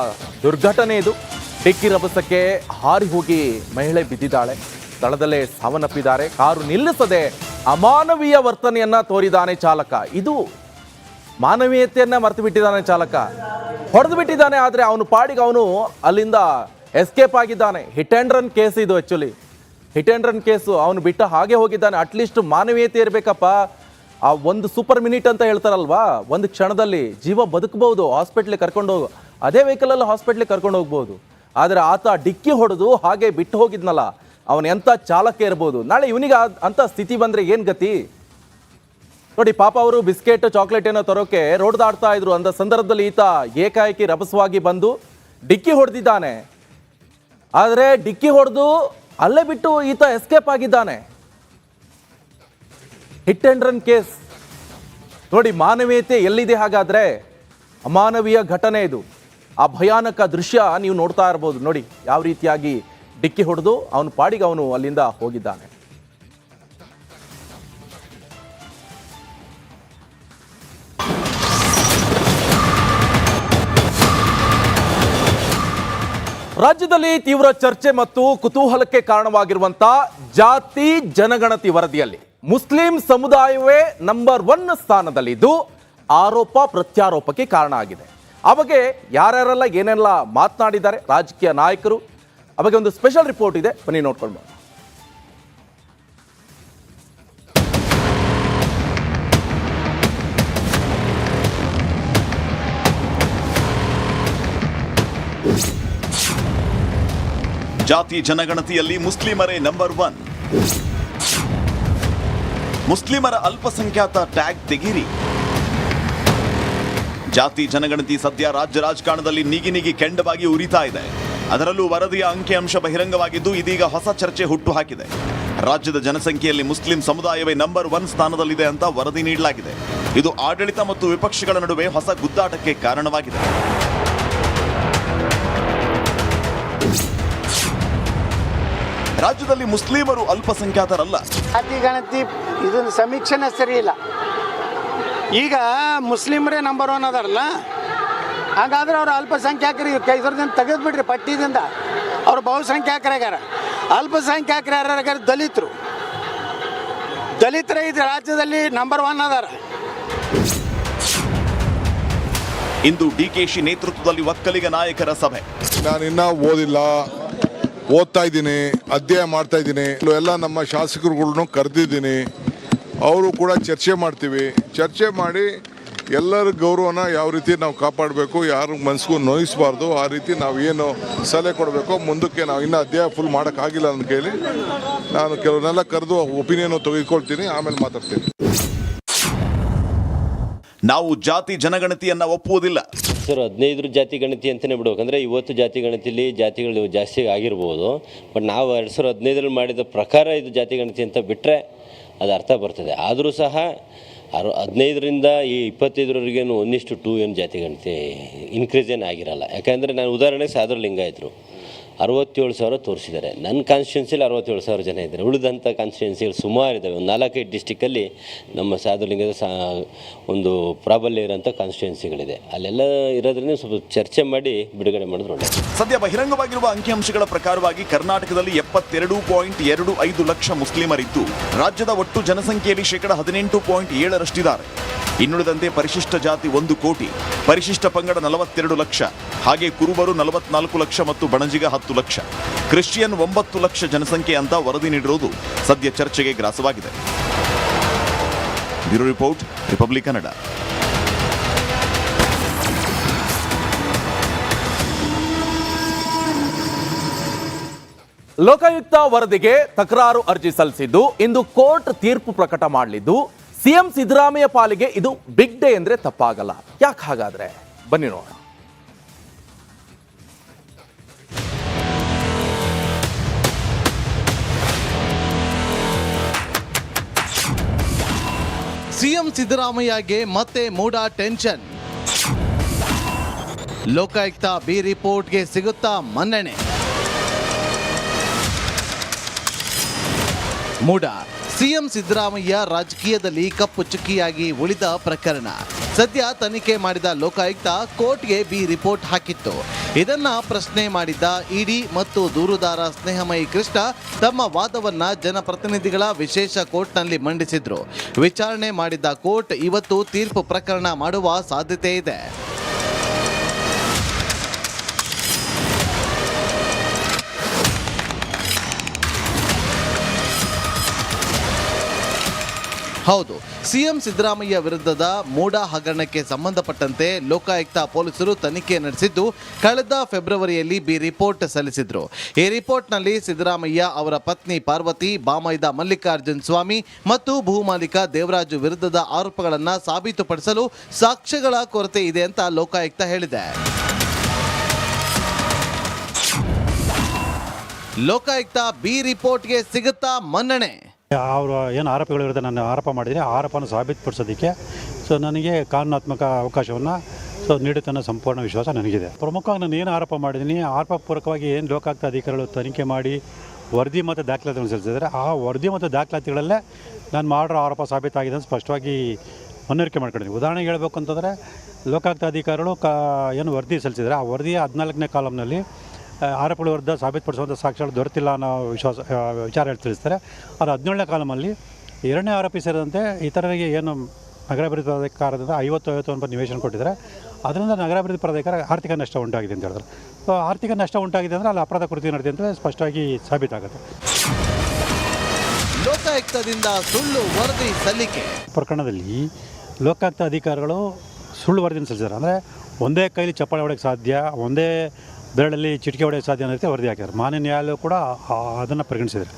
ದುರ್ಘಟನೆ ಇದು. ಡಿಕ್ಕಿ ರಭಸಕ್ಕೆ ಹಾರಿ ಹೋಗಿ ಮಹಿಳೆ ಬಿದ್ದಿದ್ದಾಳೆ. ಸ್ಥಳದಲ್ಲೇ ಸಾವನ್ನಪ್ಪಿದ್ದಾರೆ. ಕಾರು ನಿಲ್ಲಿಸದೆ ಅಮಾನವೀಯ ವರ್ತನೆಯನ್ನ ತೋರಿದಾನೆ ಚಾಲಕ. ಇದು ಮಾನವೀಯತೆಯನ್ನ ಮರೆತು ಬಿಟ್ಟಿದ್ದಾನೆ ಚಾಲಕ. ಹೊಡೆದು ಬಿಟ್ಟಿದ್ದಾನೆ ಆದರೆ ಅವನು ಪಾಡಿಗೆ ಅವನು ಅಲ್ಲಿಂದ ಎಸ್ಕೇಪ್ ಆಗಿದ್ದಾನೆ. ಹಿಟ್ ಆ್ಯಂಡ್ ರನ್ ಕೇಸ್ ಇದು actually hit and run case ಅವನು ಬಿಟ್ಟು ಹಾಗೆ ಹೋಗಿದ್ದಾನೆ. ಅಟ್ಲೀಸ್ಟ್ ಮಾನವೀಯತೆ ಇರಬೇಕಪ್ಪ. ಆ ಒಂದು ಸೂಪರ್ ಮಿನಿಟ್ ಅಂತ ಹೇಳ್ತಾರಲ್ವಾ? ಒಂದು ಕ್ಷಣದಲ್ಲಿ ಜೀವ ಬದುಕಬಹುದು ಹಾಸ್ಪಿಟ್ಲಿಗೆ ಕರ್ಕೊಂಡು ಹೋಗು. ಅದೇ ವೆಹಿಕಲಲ್ಲಿ ಹಾಸ್ಪಿಟ್ಲಿಗೆ ಕರ್ಕೊಂಡು ಹೋಗ್ಬೋದು ಆದರೆ ಆತ ಡಿಕ್ಕಿ ಹೊಡೆದು ಹಾಗೆ ಬಿಟ್ಟು ಹೋಗಿದ್ನಲ್ಲ. ಅವನು ಎಂಥ ಚಾಲಕ ಇರ್ಬೋದು? ನಾಳೆ ಇವನಿಗೆ ಅಂಥ ಸ್ಥಿತಿ ಬಂದರೆ ಏನು ಗತಿ? ನೋಡಿ, ಪಾಪ ಅವರು ಬಿಸ್ಕೆಟ್ ಚಾಕ್ಲೇಟ್ ಏನೋ ತರೋಕೆ ರೋಡ್ ದಾಡ್ತಾ ಇದ್ರು. ಅಂದ ಸಂದರ್ಭದಲ್ಲಿ ಈತ ಏಕಾಏಕಿ ರಭಸವಾಗಿ ಬಂದು ಡಿಕ್ಕಿ ಹೊಡೆದಿದ್ದಾನೆ. ಆದರೆ ಡಿಕ್ಕಿ ಹೊಡೆದು ಅಲ್ಲೇ ಬಿಟ್ಟು ಈತ ಎಸ್ಕೇಪ್ ಆಗಿದ್ದಾನೆ. ಹಿಟ್ ಅಂಡ್ ರನ್ ಕೇಸ್ ನೋಡಿ, ಮಾನವೀಯತೆ ಎಲ್ಲಿದೆ ಹಾಗಾದರೆ? ಅಮಾನವೀಯ ಘಟನೆ ಇದು. ಆ ಭಯಾನಕ ದೃಶ್ಯ ನೀವು ನೋಡ್ತಾ ಇರ್ಬೋದು. ನೋಡಿ, ಯಾವ ರೀತಿಯಾಗಿ ಡಿಕ್ಕಿ ಹೊಡೆದು ಅವನು ಪಾಡಿಗೆ ಅವನು ಅಲ್ಲಿಂದ ಹೋಗಿದ್ದಾನೆ. ರಾಜ್ಯದಲ್ಲಿ ತೀವ್ರ ಚರ್ಚೆ ಮತ್ತು ಕುತೂಹಲಕ್ಕೆ ಕಾರಣವಾಗಿರುವಂತ ಜಾತಿ ಜನಗಣತಿ ವರದಿಯಲ್ಲಿ ಮುಸ್ಲಿಂ ಸಮುದಾಯವೇ ನಂಬರ್ ಒನ್ ಸ್ಥಾನದಲ್ಲಿದ್ದು ಆರೋಪ ಪ್ರತ್ಯಾರೋಪಕ್ಕೆ ಕಾರಣ ಆಗಿದೆ. ಆ ಬಗ್ಗೆ ಯಾರ್ಯಾರೆಲ್ಲ ಏನೆಲ್ಲ ಮಾತನಾಡಿದ್ದಾರೆ ರಾಜಕೀಯ ನಾಯಕರು? ಆ ಒಂದು ಸ್ಪೆಷಲ್ ರಿಪೋರ್ಟ್ ಇದೆ. ಬನ್ನಿ ನೋಡ್ಕೊಂಡು ಜಾತಿ ಜನಗಣತಿಯಲ್ಲಿ ಮುಸ್ಲಿಮರೇ ನಂಬರ್ ಒನ್ ಮುಸ್ಲಿಮರ ಅಲ್ಪಸಂಖ್ಯಾತ ಟ್ಯಾಗ್ ತೆಗೀರಿ. ಜಾತಿ ಜನಗಣತಿ ಸದ್ಯ ರಾಜ್ಯ ರಾಜಕಾರಣದಲ್ಲಿ ನಿಗಿ ನಿಗಿ ಕೆಂಡವಾಗಿ ಉರಿತಾ ಇದೆ. ಅದರಲ್ಲೂ ವರದಿಯ ಅಂಕಿಅಂಶ ಬಹಿರಂಗವಾಗಿದ್ದು ಇದೀಗ ಹೊಸ ಚರ್ಚೆ ಹುಟ್ಟು ಹಾಕಿದೆ. ರಾಜ್ಯದ ಜನಸಂಖ್ಯೆಯಲ್ಲಿ ಮುಸ್ಲಿಂ ಸಮುದಾಯವೇ ನಂಬರ್ ಒನ್ ಸ್ಥಾನದಲ್ಲಿದೆ ಅಂತ ವರದಿ ನೀಡಲಾಗಿದೆ. ಇದು ಆಡಳಿತ ಮತ್ತು ವಿಪಕ್ಷಗಳ ನಡುವೆ ಹೊಸ ಗುದ್ದಾಟಕ್ಕೆ ಕಾರಣವಾಗಿದೆ. ರಾಜ್ಯದಲ್ಲಿ ಮುಸ್ಲಿಮರು ಅಲ್ಪಸಂಖ್ಯಾತರಲ್ಲ. ಜಾತಿ ಗಣತಿ ಇದನ್ನ ಸಮೀಕ್ಷೆನೇ ಸರಿ ಇಲ್ಲ. ಈಗ ಮುಸ್ಲಿಮರೇ ನಂಬರ್ ಒನ್ ಅದಾರಲ್ಲ. ಹಾಗಾದ್ರೆ ಅವ್ರು ಅಲ್ಪಸಂಖ್ಯಾತರಿಗೆ ತೆಗೆದು ಬಿಡ್ರಿ ಪಟ್ಟಿದಿಂದ. ಅವ್ರು ಬಹುಸಂಖ್ಯಾತರಾಗ್ಯಾರ ಅಲ್ಪಸಂಖ್ಯಾತರ ದಲಿತರು. ದಲಿತರ ಇದು ರಾಜ್ಯದಲ್ಲಿ ನಂಬರ್ ಒನ್ ಅದಾರ. ಇಂದು ಡಿಕೆಶಿ ನೇತೃತ್ವದಲ್ಲಿ ಒಕ್ಕಲಿಗ ನಾಯಕರ ಸಭೆ. ನಾನಿನ್ನ ಓದಿಲ್ಲ. ಓದ್ತಾ ಇದ್ದೀನಿ, ಅಧ್ಯಯನ ಮಾಡ್ತಾ ಇದ್ದೀನಿ. ಎಲ್ಲ ನಮ್ಮ ಶಾಸಕರುಗಳ್ನು ಕರೆದಿದ್ದೀನಿ. ಅವರು ಕೂಡ ಚರ್ಚೆ ಮಾಡ್ತೀವಿ. ಚರ್ಚೆ ಮಾಡಿ ಎಲ್ಲರ ಗೌರವನ ಯಾವ ರೀತಿ ನಾವು ಕಾಪಾಡಬೇಕು, ಯಾರ ಮನಸ್ಸಿಗೂ ನೋಯಿಸಬಾರ್ದು, ಆ ರೀತಿ ನಾವು ಏನು ಸಲಹೆ ಕೊಡಬೇಕು ಮುಂದಕ್ಕೆ ನಾವು ಇನ್ನೂ ಅಧ್ಯಯನ ಫುಲ್ ಮಾಡೋಕ್ಕಾಗಿಲ್ಲ ಅಂತ ಕೇಳಿ ನಾನು ಕೆಲವನ್ನೆಲ್ಲ ಕರೆದು ಒಪಿನಿಯನ್ನು ತೆಗೆದುಕೊಳ್ತೀನಿ, ಆಮೇಲೆ ಮಾತಾಡ್ತೀನಿ. ನಾವು ಜಾತಿ ಜನಗಣತಿಯನ್ನ ಒಪ್ಪುವುದಿಲ್ಲ. ಸರ್, ಹದಿನೈದು ಜಾತಿ ಗಣತಿ ಅಂತಲೇ ಬಿಡ್ಬೇಕಂದ್ರೆ ಇವತ್ತು ಜಾತಿ ಗಣತಿಯಲ್ಲಿ ಜಾತಿಗಳು ಜಾಸ್ತಿ ಆಗಿರ್ಬೋದು. ಬಟ್ ನಾವು ಎರಡು ಸಾವಿರದ ಹದಿನೈದರಲ್ಲಿ ಮಾಡಿದ ಪ್ರಕಾರ ಇದು ಜಾತಿ ಗಣತಿ ಅಂತ ಬಿಟ್ಟರೆ ಅದು ಅರ್ಥ ಬರ್ತದೆ. ಆದರೂ ಸಹ ಅರು ಹದಿನೈದರಿಂದ ಈ ಇಪ್ಪತ್ತೈದರವರೆಗೇನು ಒಂದಿಷ್ಟು ಟೂ ಏನು ಜಾತಿ ಗಣತಿ ಇನ್ಕ್ರೀಸ್ ಏನು ಆಗಿರಲ್ಲ. ಯಾಕಂದರೆ ನಾನು ಉದಾಹರಣೆಗೆ ಸಾಧಾರಣ ಲಿಂಗಾಯತರು ಅರವತ್ತೇಳು ಸಾವಿರ ತೋರಿಸಿದ್ದಾರೆ. ನನ್ನ ಕಾನ್ಸ್ಟಿಟ್ಯೂನ್ಸಿಲಿ ಅರವತ್ತೇಳು ಸಾವಿರ ಜನ ಇದ್ದಾರೆ. ಉಳಿದಂಥ ಕಾನ್ಸ್ಟಿಟ್ಯೂನ್ಸಿಗಳು ಸುಮಾರು ಇದ್ದಾವೆ. ಒಂದು ನಾಲ್ಕೈದು ಡಿಸ್ಟಿಕ್ಕಲ್ಲಿ ನಮ್ಮ ಸಾಧುಲಿಂಗದ ಸಾ, ಒಂದು ಪ್ರಾಬಲ್ಯ ಇರೋಂಥ ಕಾನ್ಸ್ಟಿಟ್ಯೂನ್ಸಿಗಳಿದೆ ಅಲ್ಲೆಲ್ಲ ಇರೋದ್ರಿಂದ ಸ್ವಲ್ಪ ಚರ್ಚೆ ಮಾಡಿ ಬಿಡುಗಡೆ ಮಾಡಿದ್ರೆ ಒಳ್ಳೆ ಸದ್ಯ ಬಹಿರಂಗವಾಗಿರುವ ಅಂಕಿಅಂಶಗಳ ಪ್ರಕಾರವಾಗಿ ಕರ್ನಾಟಕದಲ್ಲಿ ಎಪ್ಪತ್ತೆರಡು ಪಾಯಿಂಟ್ ಎರಡು ಐದು ಲಕ್ಷ ಮುಸ್ಲಿಮರಿದ್ದು, ರಾಜ್ಯದ ಒಟ್ಟು ಜನಸಂಖ್ಯೆಯಲ್ಲಿ ಶೇಕಡ ಹದಿನೆಂಟು ಪಾಯಿಂಟ್ ಏಳರಷ್ಟಿದ್ದಾರೆ. ಇನ್ನುಳಿದಂತೆ ಪರಿಶಿಷ್ಟ ಜಾತಿ ಒಂದು ಕೋಟಿ, ಪರಿಶಿಷ್ಟ ಪಂಗಡ ನಲವತ್ತೆರಡು ಲಕ್ಷ, ಹಾಗೆ ಕುರುಬರು ನಲವತ್ನಾಲ್ಕು ಲಕ್ಷ ಮತ್ತು ಬಣಜಿಗ ಹತ್ತು ಲಕ್ಷ. ಕ್ರಿಶ್ಚಿಯನ್ ಒಂಬತ್ತು ಲಕ್ಷ ಜನಸಂಖ್ಯೆ ಅಂತ ವರದಿ ನೀಡಿರುವುದು ಸದ್ಯ ಚರ್ಚೆಗೆ ಗ್ರಾಸವಾಗಿದೆ. Bureau report, republic Kannada. Lokayukta ವರದಿಗೆ ತಕರಾರು ಅರ್ಜಿ ಸಲ್ಲಿಸಿದ್ದು, ಇಂದು ಕೋರ್ಟ್ ತೀರ್ಪು ಪ್ರಕಟ ಮಾಡಲಿದ್ದು, ಸಿಎಂ ಸಿದ್ದರಾಮಯ್ಯ ಪಾಲಿಗೆ ಇದು ಬಿಗ್ ಡೇ ಅಂದ್ರೆ ತಪ್ಪಾಗಲ್ಲ. ಯಾಕೆ ಹಾಗಾದ್ರೆ? ಬನ್ನಿ ನೋಡೋಣ. ಸಿಎಂ ಸಿದ್ದರಾಮಯ್ಯಗೆ ಮತ್ತೆ ಮೂಡ ಟೆನ್ಷನ್. ಲೋಕಾಯುಕ್ತ ಬಿ ರಿಪೋರ್ಟ್ಗೆ ಸಿಗುತ್ತಾ ಮನ್ನಣೆ. ಮೂಡ ಸಿಎಂ ಸಿದ್ದರಾಮಯ್ಯ ರಾಜಕೀಯದಲ್ಲಿ ಕಪ್ಪು ಚುಕ್ಕಿಯಾಗಿ ಉಳಿದ ಪ್ರಕರಣ. ಸದ್ಯ ತನಿಖೆ ಮಾಡಿದ ಲೋಕಾಯುಕ್ತ ಕೋರ್ಟ್ಗೆ ಬಿ ರಿಪೋರ್ಟ್ ಹಾಕಿತ್ತು. ಇದನ್ನ ಪ್ರಶ್ನೆ ಮಾಡಿದ್ದ ಇಡಿ ಮತ್ತು ದೂರುದಾರ ಸ್ನೇಹಮಯಿ ಕೃಷ್ಣ ತಮ್ಮ ವಾದವನ್ನ ಜನಪ್ರತಿನಿಧಿಗಳ ವಿಶೇಷ ಕೋರ್ಟ್ನಲ್ಲಿ ಮಂಡಿಸಿದ್ರು. ವಿಚಾರಣೆ ಮಾಡಿದ್ದ ಕೋರ್ಟ್ ಇವತ್ತು ತೀರ್ಪು ಪ್ರಕರಣ ಮಾಡುವ ಸಾಧ್ಯತೆ ಇದೆ. ಹೌದು. ಸಿಎಂ ಸಿದ್ದರಾಮಯ್ಯ ವಿರುದ್ಧದ ಮೂಡ ಹಗರಣಕ್ಕೆ ಸಂಬಂಧಪಟ್ಟಂತೆ ಲೋಕಾಯುಕ್ತ ಪೊಲೀಸರು ತನಿಖೆ ನಡೆಸಿದ್ದು ಕಳೆದ ಫೆಬ್ರವರಿಯಲ್ಲಿ ಬಿ ರಿಪೋರ್ಟ್ ಸಲ್ಲಿಸಿದ್ರು. ಈ ರಿಪೋರ್ಟ್ನಲ್ಲಿ ಸಿದ್ದರಾಮಯ್ಯ ಅವರ ಪತ್ನಿ ಪಾರ್ವತಿ, ಬಾಮೈದ ಮಲ್ಲಿಕಾರ್ಜುನ್ ಸ್ವಾಮಿ ಮತ್ತು ಭೂಮಾಲೀಕ ದೇವರಾಜು ವಿರುದ್ಧದ ಆರೋಪಗಳನ್ನು ಸಾಬೀತುಪಡಿಸಲು ಸಾಕ್ಷ್ಯಗಳ ಕೊರತೆ ಇದೆ ಅಂತ ಲೋಕಾಯುಕ್ತ ಹೇಳಿದೆ. ಲೋಕಾಯುಕ್ತ ಬಿ ರಿಪೋರ್ಟ್ಗೆ ಸಿಗುತ್ತಾ ಮನ್ನಣೆ. ಅವರು ಏನು ಆರೋಪಗಳ ವಿರುದ್ಧ ನಾನು ಆರೋಪ ಮಾಡಿದರೆ ಆರೋಪನ ಸಾಬೀತುಪಡಿಸೋದಕ್ಕೆ ಸೊ ನನಗೆ ಕಾನೂನಾತ್ಮಕ ಅವಕಾಶವನ್ನು ಸೊ ನೀಡುತ್ತೆ ಅನ್ನೋ ಸಂಪೂರ್ಣ ವಿಶ್ವಾಸ ನನಗಿದೆ. ಪ್ರಮುಖವಾಗಿ ನಾನು ಏನು ಆರೋಪ ಮಾಡಿದ್ದೀನಿ ಆರೋಪ ಪೂರ್ವಕವಾಗಿ ಏನು ಲೋಕಾಯುಕ್ತ ಅಧಿಕಾರಿಗಳು ತನಿಖೆ ಮಾಡಿ ವರದಿ ಮತ್ತು ದಾಖಲಾತಿಗಳನ್ನು ಸಲ್ಲಿಸಿದರೆ ಆ ವರದಿ ಮತ್ತು ದಾಖಲಾತಿಗಳಲ್ಲೇ ನಾನು ಮಾಡಿರೋ ಆರೋಪ ಸಾಬೀತಾಗಿದೆ ಅಂತ ಸ್ಪಷ್ಟವಾಗಿ ಮನವರಿಕೆ ಮಾಡ್ಕೊಂಡಿದ್ದೀನಿ. ಉದಾಹರಣೆಗೆ ಹೇಳಬೇಕು ಅಂತಂದರೆ, ಲೋಕಾಯುಕ್ತ ಅಧಿಕಾರಿಗಳು ಕಾ ಏನು ವರದಿ ಸಲ್ಲಿಸಿದರೆ ಆ ವರದಿಯ ಹದಿನಾಲ್ಕನೇ ಕಾಲಮ್ನಲ್ಲಿ ಆರೋಪಗಳ ವಿರುದ್ಧ ಸಾಬೀತುಪಡಿಸುವಂಥ ಸಾಕ್ಷ್ಯಗಳು ದೊರೆತಿಲ್ಲ ಅನ್ನೋ ವಿಶ್ವಾಸ ವಿಚಾರ ಹೇಳಿ ತಿಳಿಸ್ತಾರೆ. ಆದರೆ ಹದಿನೇಳನೇ ಕಾಲಮಲ್ಲಿ ಎರಡನೇ ಆರೋಪಿ ಸೇರಿದಂತೆ ಇತರರಿಗೆ ಏನು ನಗರಾಭಿವೃದ್ಧಿ ಪ್ರಾಧಿಕಾರದಿಂದ ಐವತ್ತು ಐವತ್ತು ಒಂದು ನಿವೇಶನ ಕೊಟ್ಟಿದ್ದಾರೆ. ಅದರಿಂದ ನಗರಾಭಿವೃದ್ಧಿ ಪ್ರಾಧಿಕಾರ ಆರ್ಥಿಕ ನಷ್ಟ ಉಂಟಾಗಿದೆ ಅಂತ ಹೇಳಿದ್ರು. ಸೊ ಆರ್ಥಿಕ ನಷ್ಟ ಉಂಟಾಗಿದೆ ಅಂದರೆ ಅಲ್ಲಿ ಅಪರಾಧ ಕೃತಿ ನಡೆದಿದೆ ಅಂತ ಸ್ಪಷ್ಟವಾಗಿ ಸಾಬೀತಾಗುತ್ತೆ. ಲೋಕಾಯುಕ್ತದಿಂದ ಸುಳ್ಳು ವರದಿ ಸಲ್ಲಿಕೆ. ಪ್ರಕರಣದಲ್ಲಿ ಲೋಕಾಯುಕ್ತ ಅಧಿಕಾರಿಗಳು ಸುಳ್ಳು ವರದಿನ ಸಲ್ಲಿಸಿದ್ದಾರೆ. ಅಂದರೆ ಒಂದೇ ಕೈಲಿ ಚಪ್ಪಾಳೆ ಹೊಡೆಯೋಕ್ಕೆ ಸಾಧ್ಯ ಒಂದೇ ಬೆರಳಲ್ಲಿ ಚಿಟಿಕೆ ಹೊಡೆಯೋ ಸಾಧ್ಯ ಅನ್ನೋದಕ್ಕೆ ವರದಿ ಹಾಕಿದ್ದಾರೆ ಮಾನ್ಯ ನ್ಯಾಯಾಲಯ ಕೂಡ ಅದನ್ನು ಪರಿಗಣಿಸಿದ್ದಾರೆ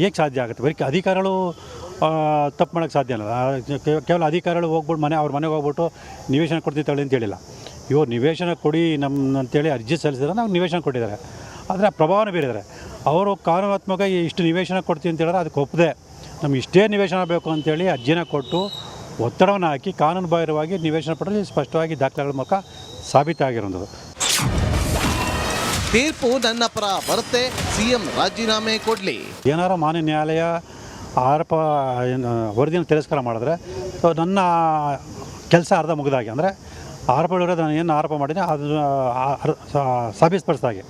ಹೇಗೆ ಸಾಧ್ಯ ಆಗುತ್ತೆ? ಬರೀ ಅಧಿಕಾರಿಗಳು ತಪ್ಪು ಮಾಡೋಕ್ಕೆ ಸಾಧ್ಯ ಅಲ್ಲ. ಕೇವಲ ಅಧಿಕಾರಿಗಳು ಹೋಗ್ಬಿಟ್ಟು ಮನೆ ಅವ್ರ ಮನೆಗೆ ಹೋಗ್ಬಿಟ್ಟು ನಿವೇಶನ ಕೊಡ್ತೀವಿ ತಳ್ಳಿ ಅಂತ ಹೇಳಿಲ್ಲ. ಇವರು ನಿವೇಶನ ಕೊಡಿ ನಮ್ಮ ಅಂತೇಳಿ ಅರ್ಜಿ ಸಲ್ಲಿಸಿದ್ರೆ ನಾವು ನಿವೇಶನ ಕೊಟ್ಟಿದ್ದಾರೆ. ಆದರೆ ಆ ಪ್ರಭಾವನ ಬೀರಿದ್ದಾರೆ. ಅವರು ಕಾನೂನಾತ್ಮಕ ಇಷ್ಟು ನಿವೇಶನ ಕೊಡ್ತೀವಿ ಅಂತ ಹೇಳಿದ್ರೆ ಅದಕ್ಕೆ ಒಪ್ಪದೆ ನಮ್ಗೆ ಇಷ್ಟೇ ನಿವೇಶನ ಬೇಕು ಅಂತೇಳಿ ಅರ್ಜಿನ ಕೊಟ್ಟು ಒತ್ತಡವನ್ನು ಹಾಕಿ ಕಾನೂನುಬಾಹಿರವಾಗಿ ನಿವೇಶನ ಪಡೆದು ಸ್ಪಷ್ಟವಾಗಿ ದಾಖಲೆಗಳ ಮೂಲಕ ಸಾಬೀತಾಗಿರೋದು ತೀರ್ಪು ನನ್ನ ಪರ ಬರುತ್ತೆ. ಸಿಎಂ ರಾಜೀನಾಮೆ ಕೊಡ್ಲಿ. ಏನಾರ ಮಾನ್ಯ ನ್ಯಾಯಾಲಯ ಆರೋಪ ವರದಿಯನ್ನು ತಿರಸ್ಕಾರ ಮಾಡಿದ್ರೆ ನನ್ನ ಕೆಲಸ ಅರ್ಧ ಮುಗಿದಾಗೆ ಅಂದರೆ, ಆರೋಪಗಳಿರೋದು ನಾನು ಏನು ಆರೋಪ ಮಾಡಿದೆ ಅದು ಸಾಬೀಸ್ಪಡಿಸ್ದಾಗೆ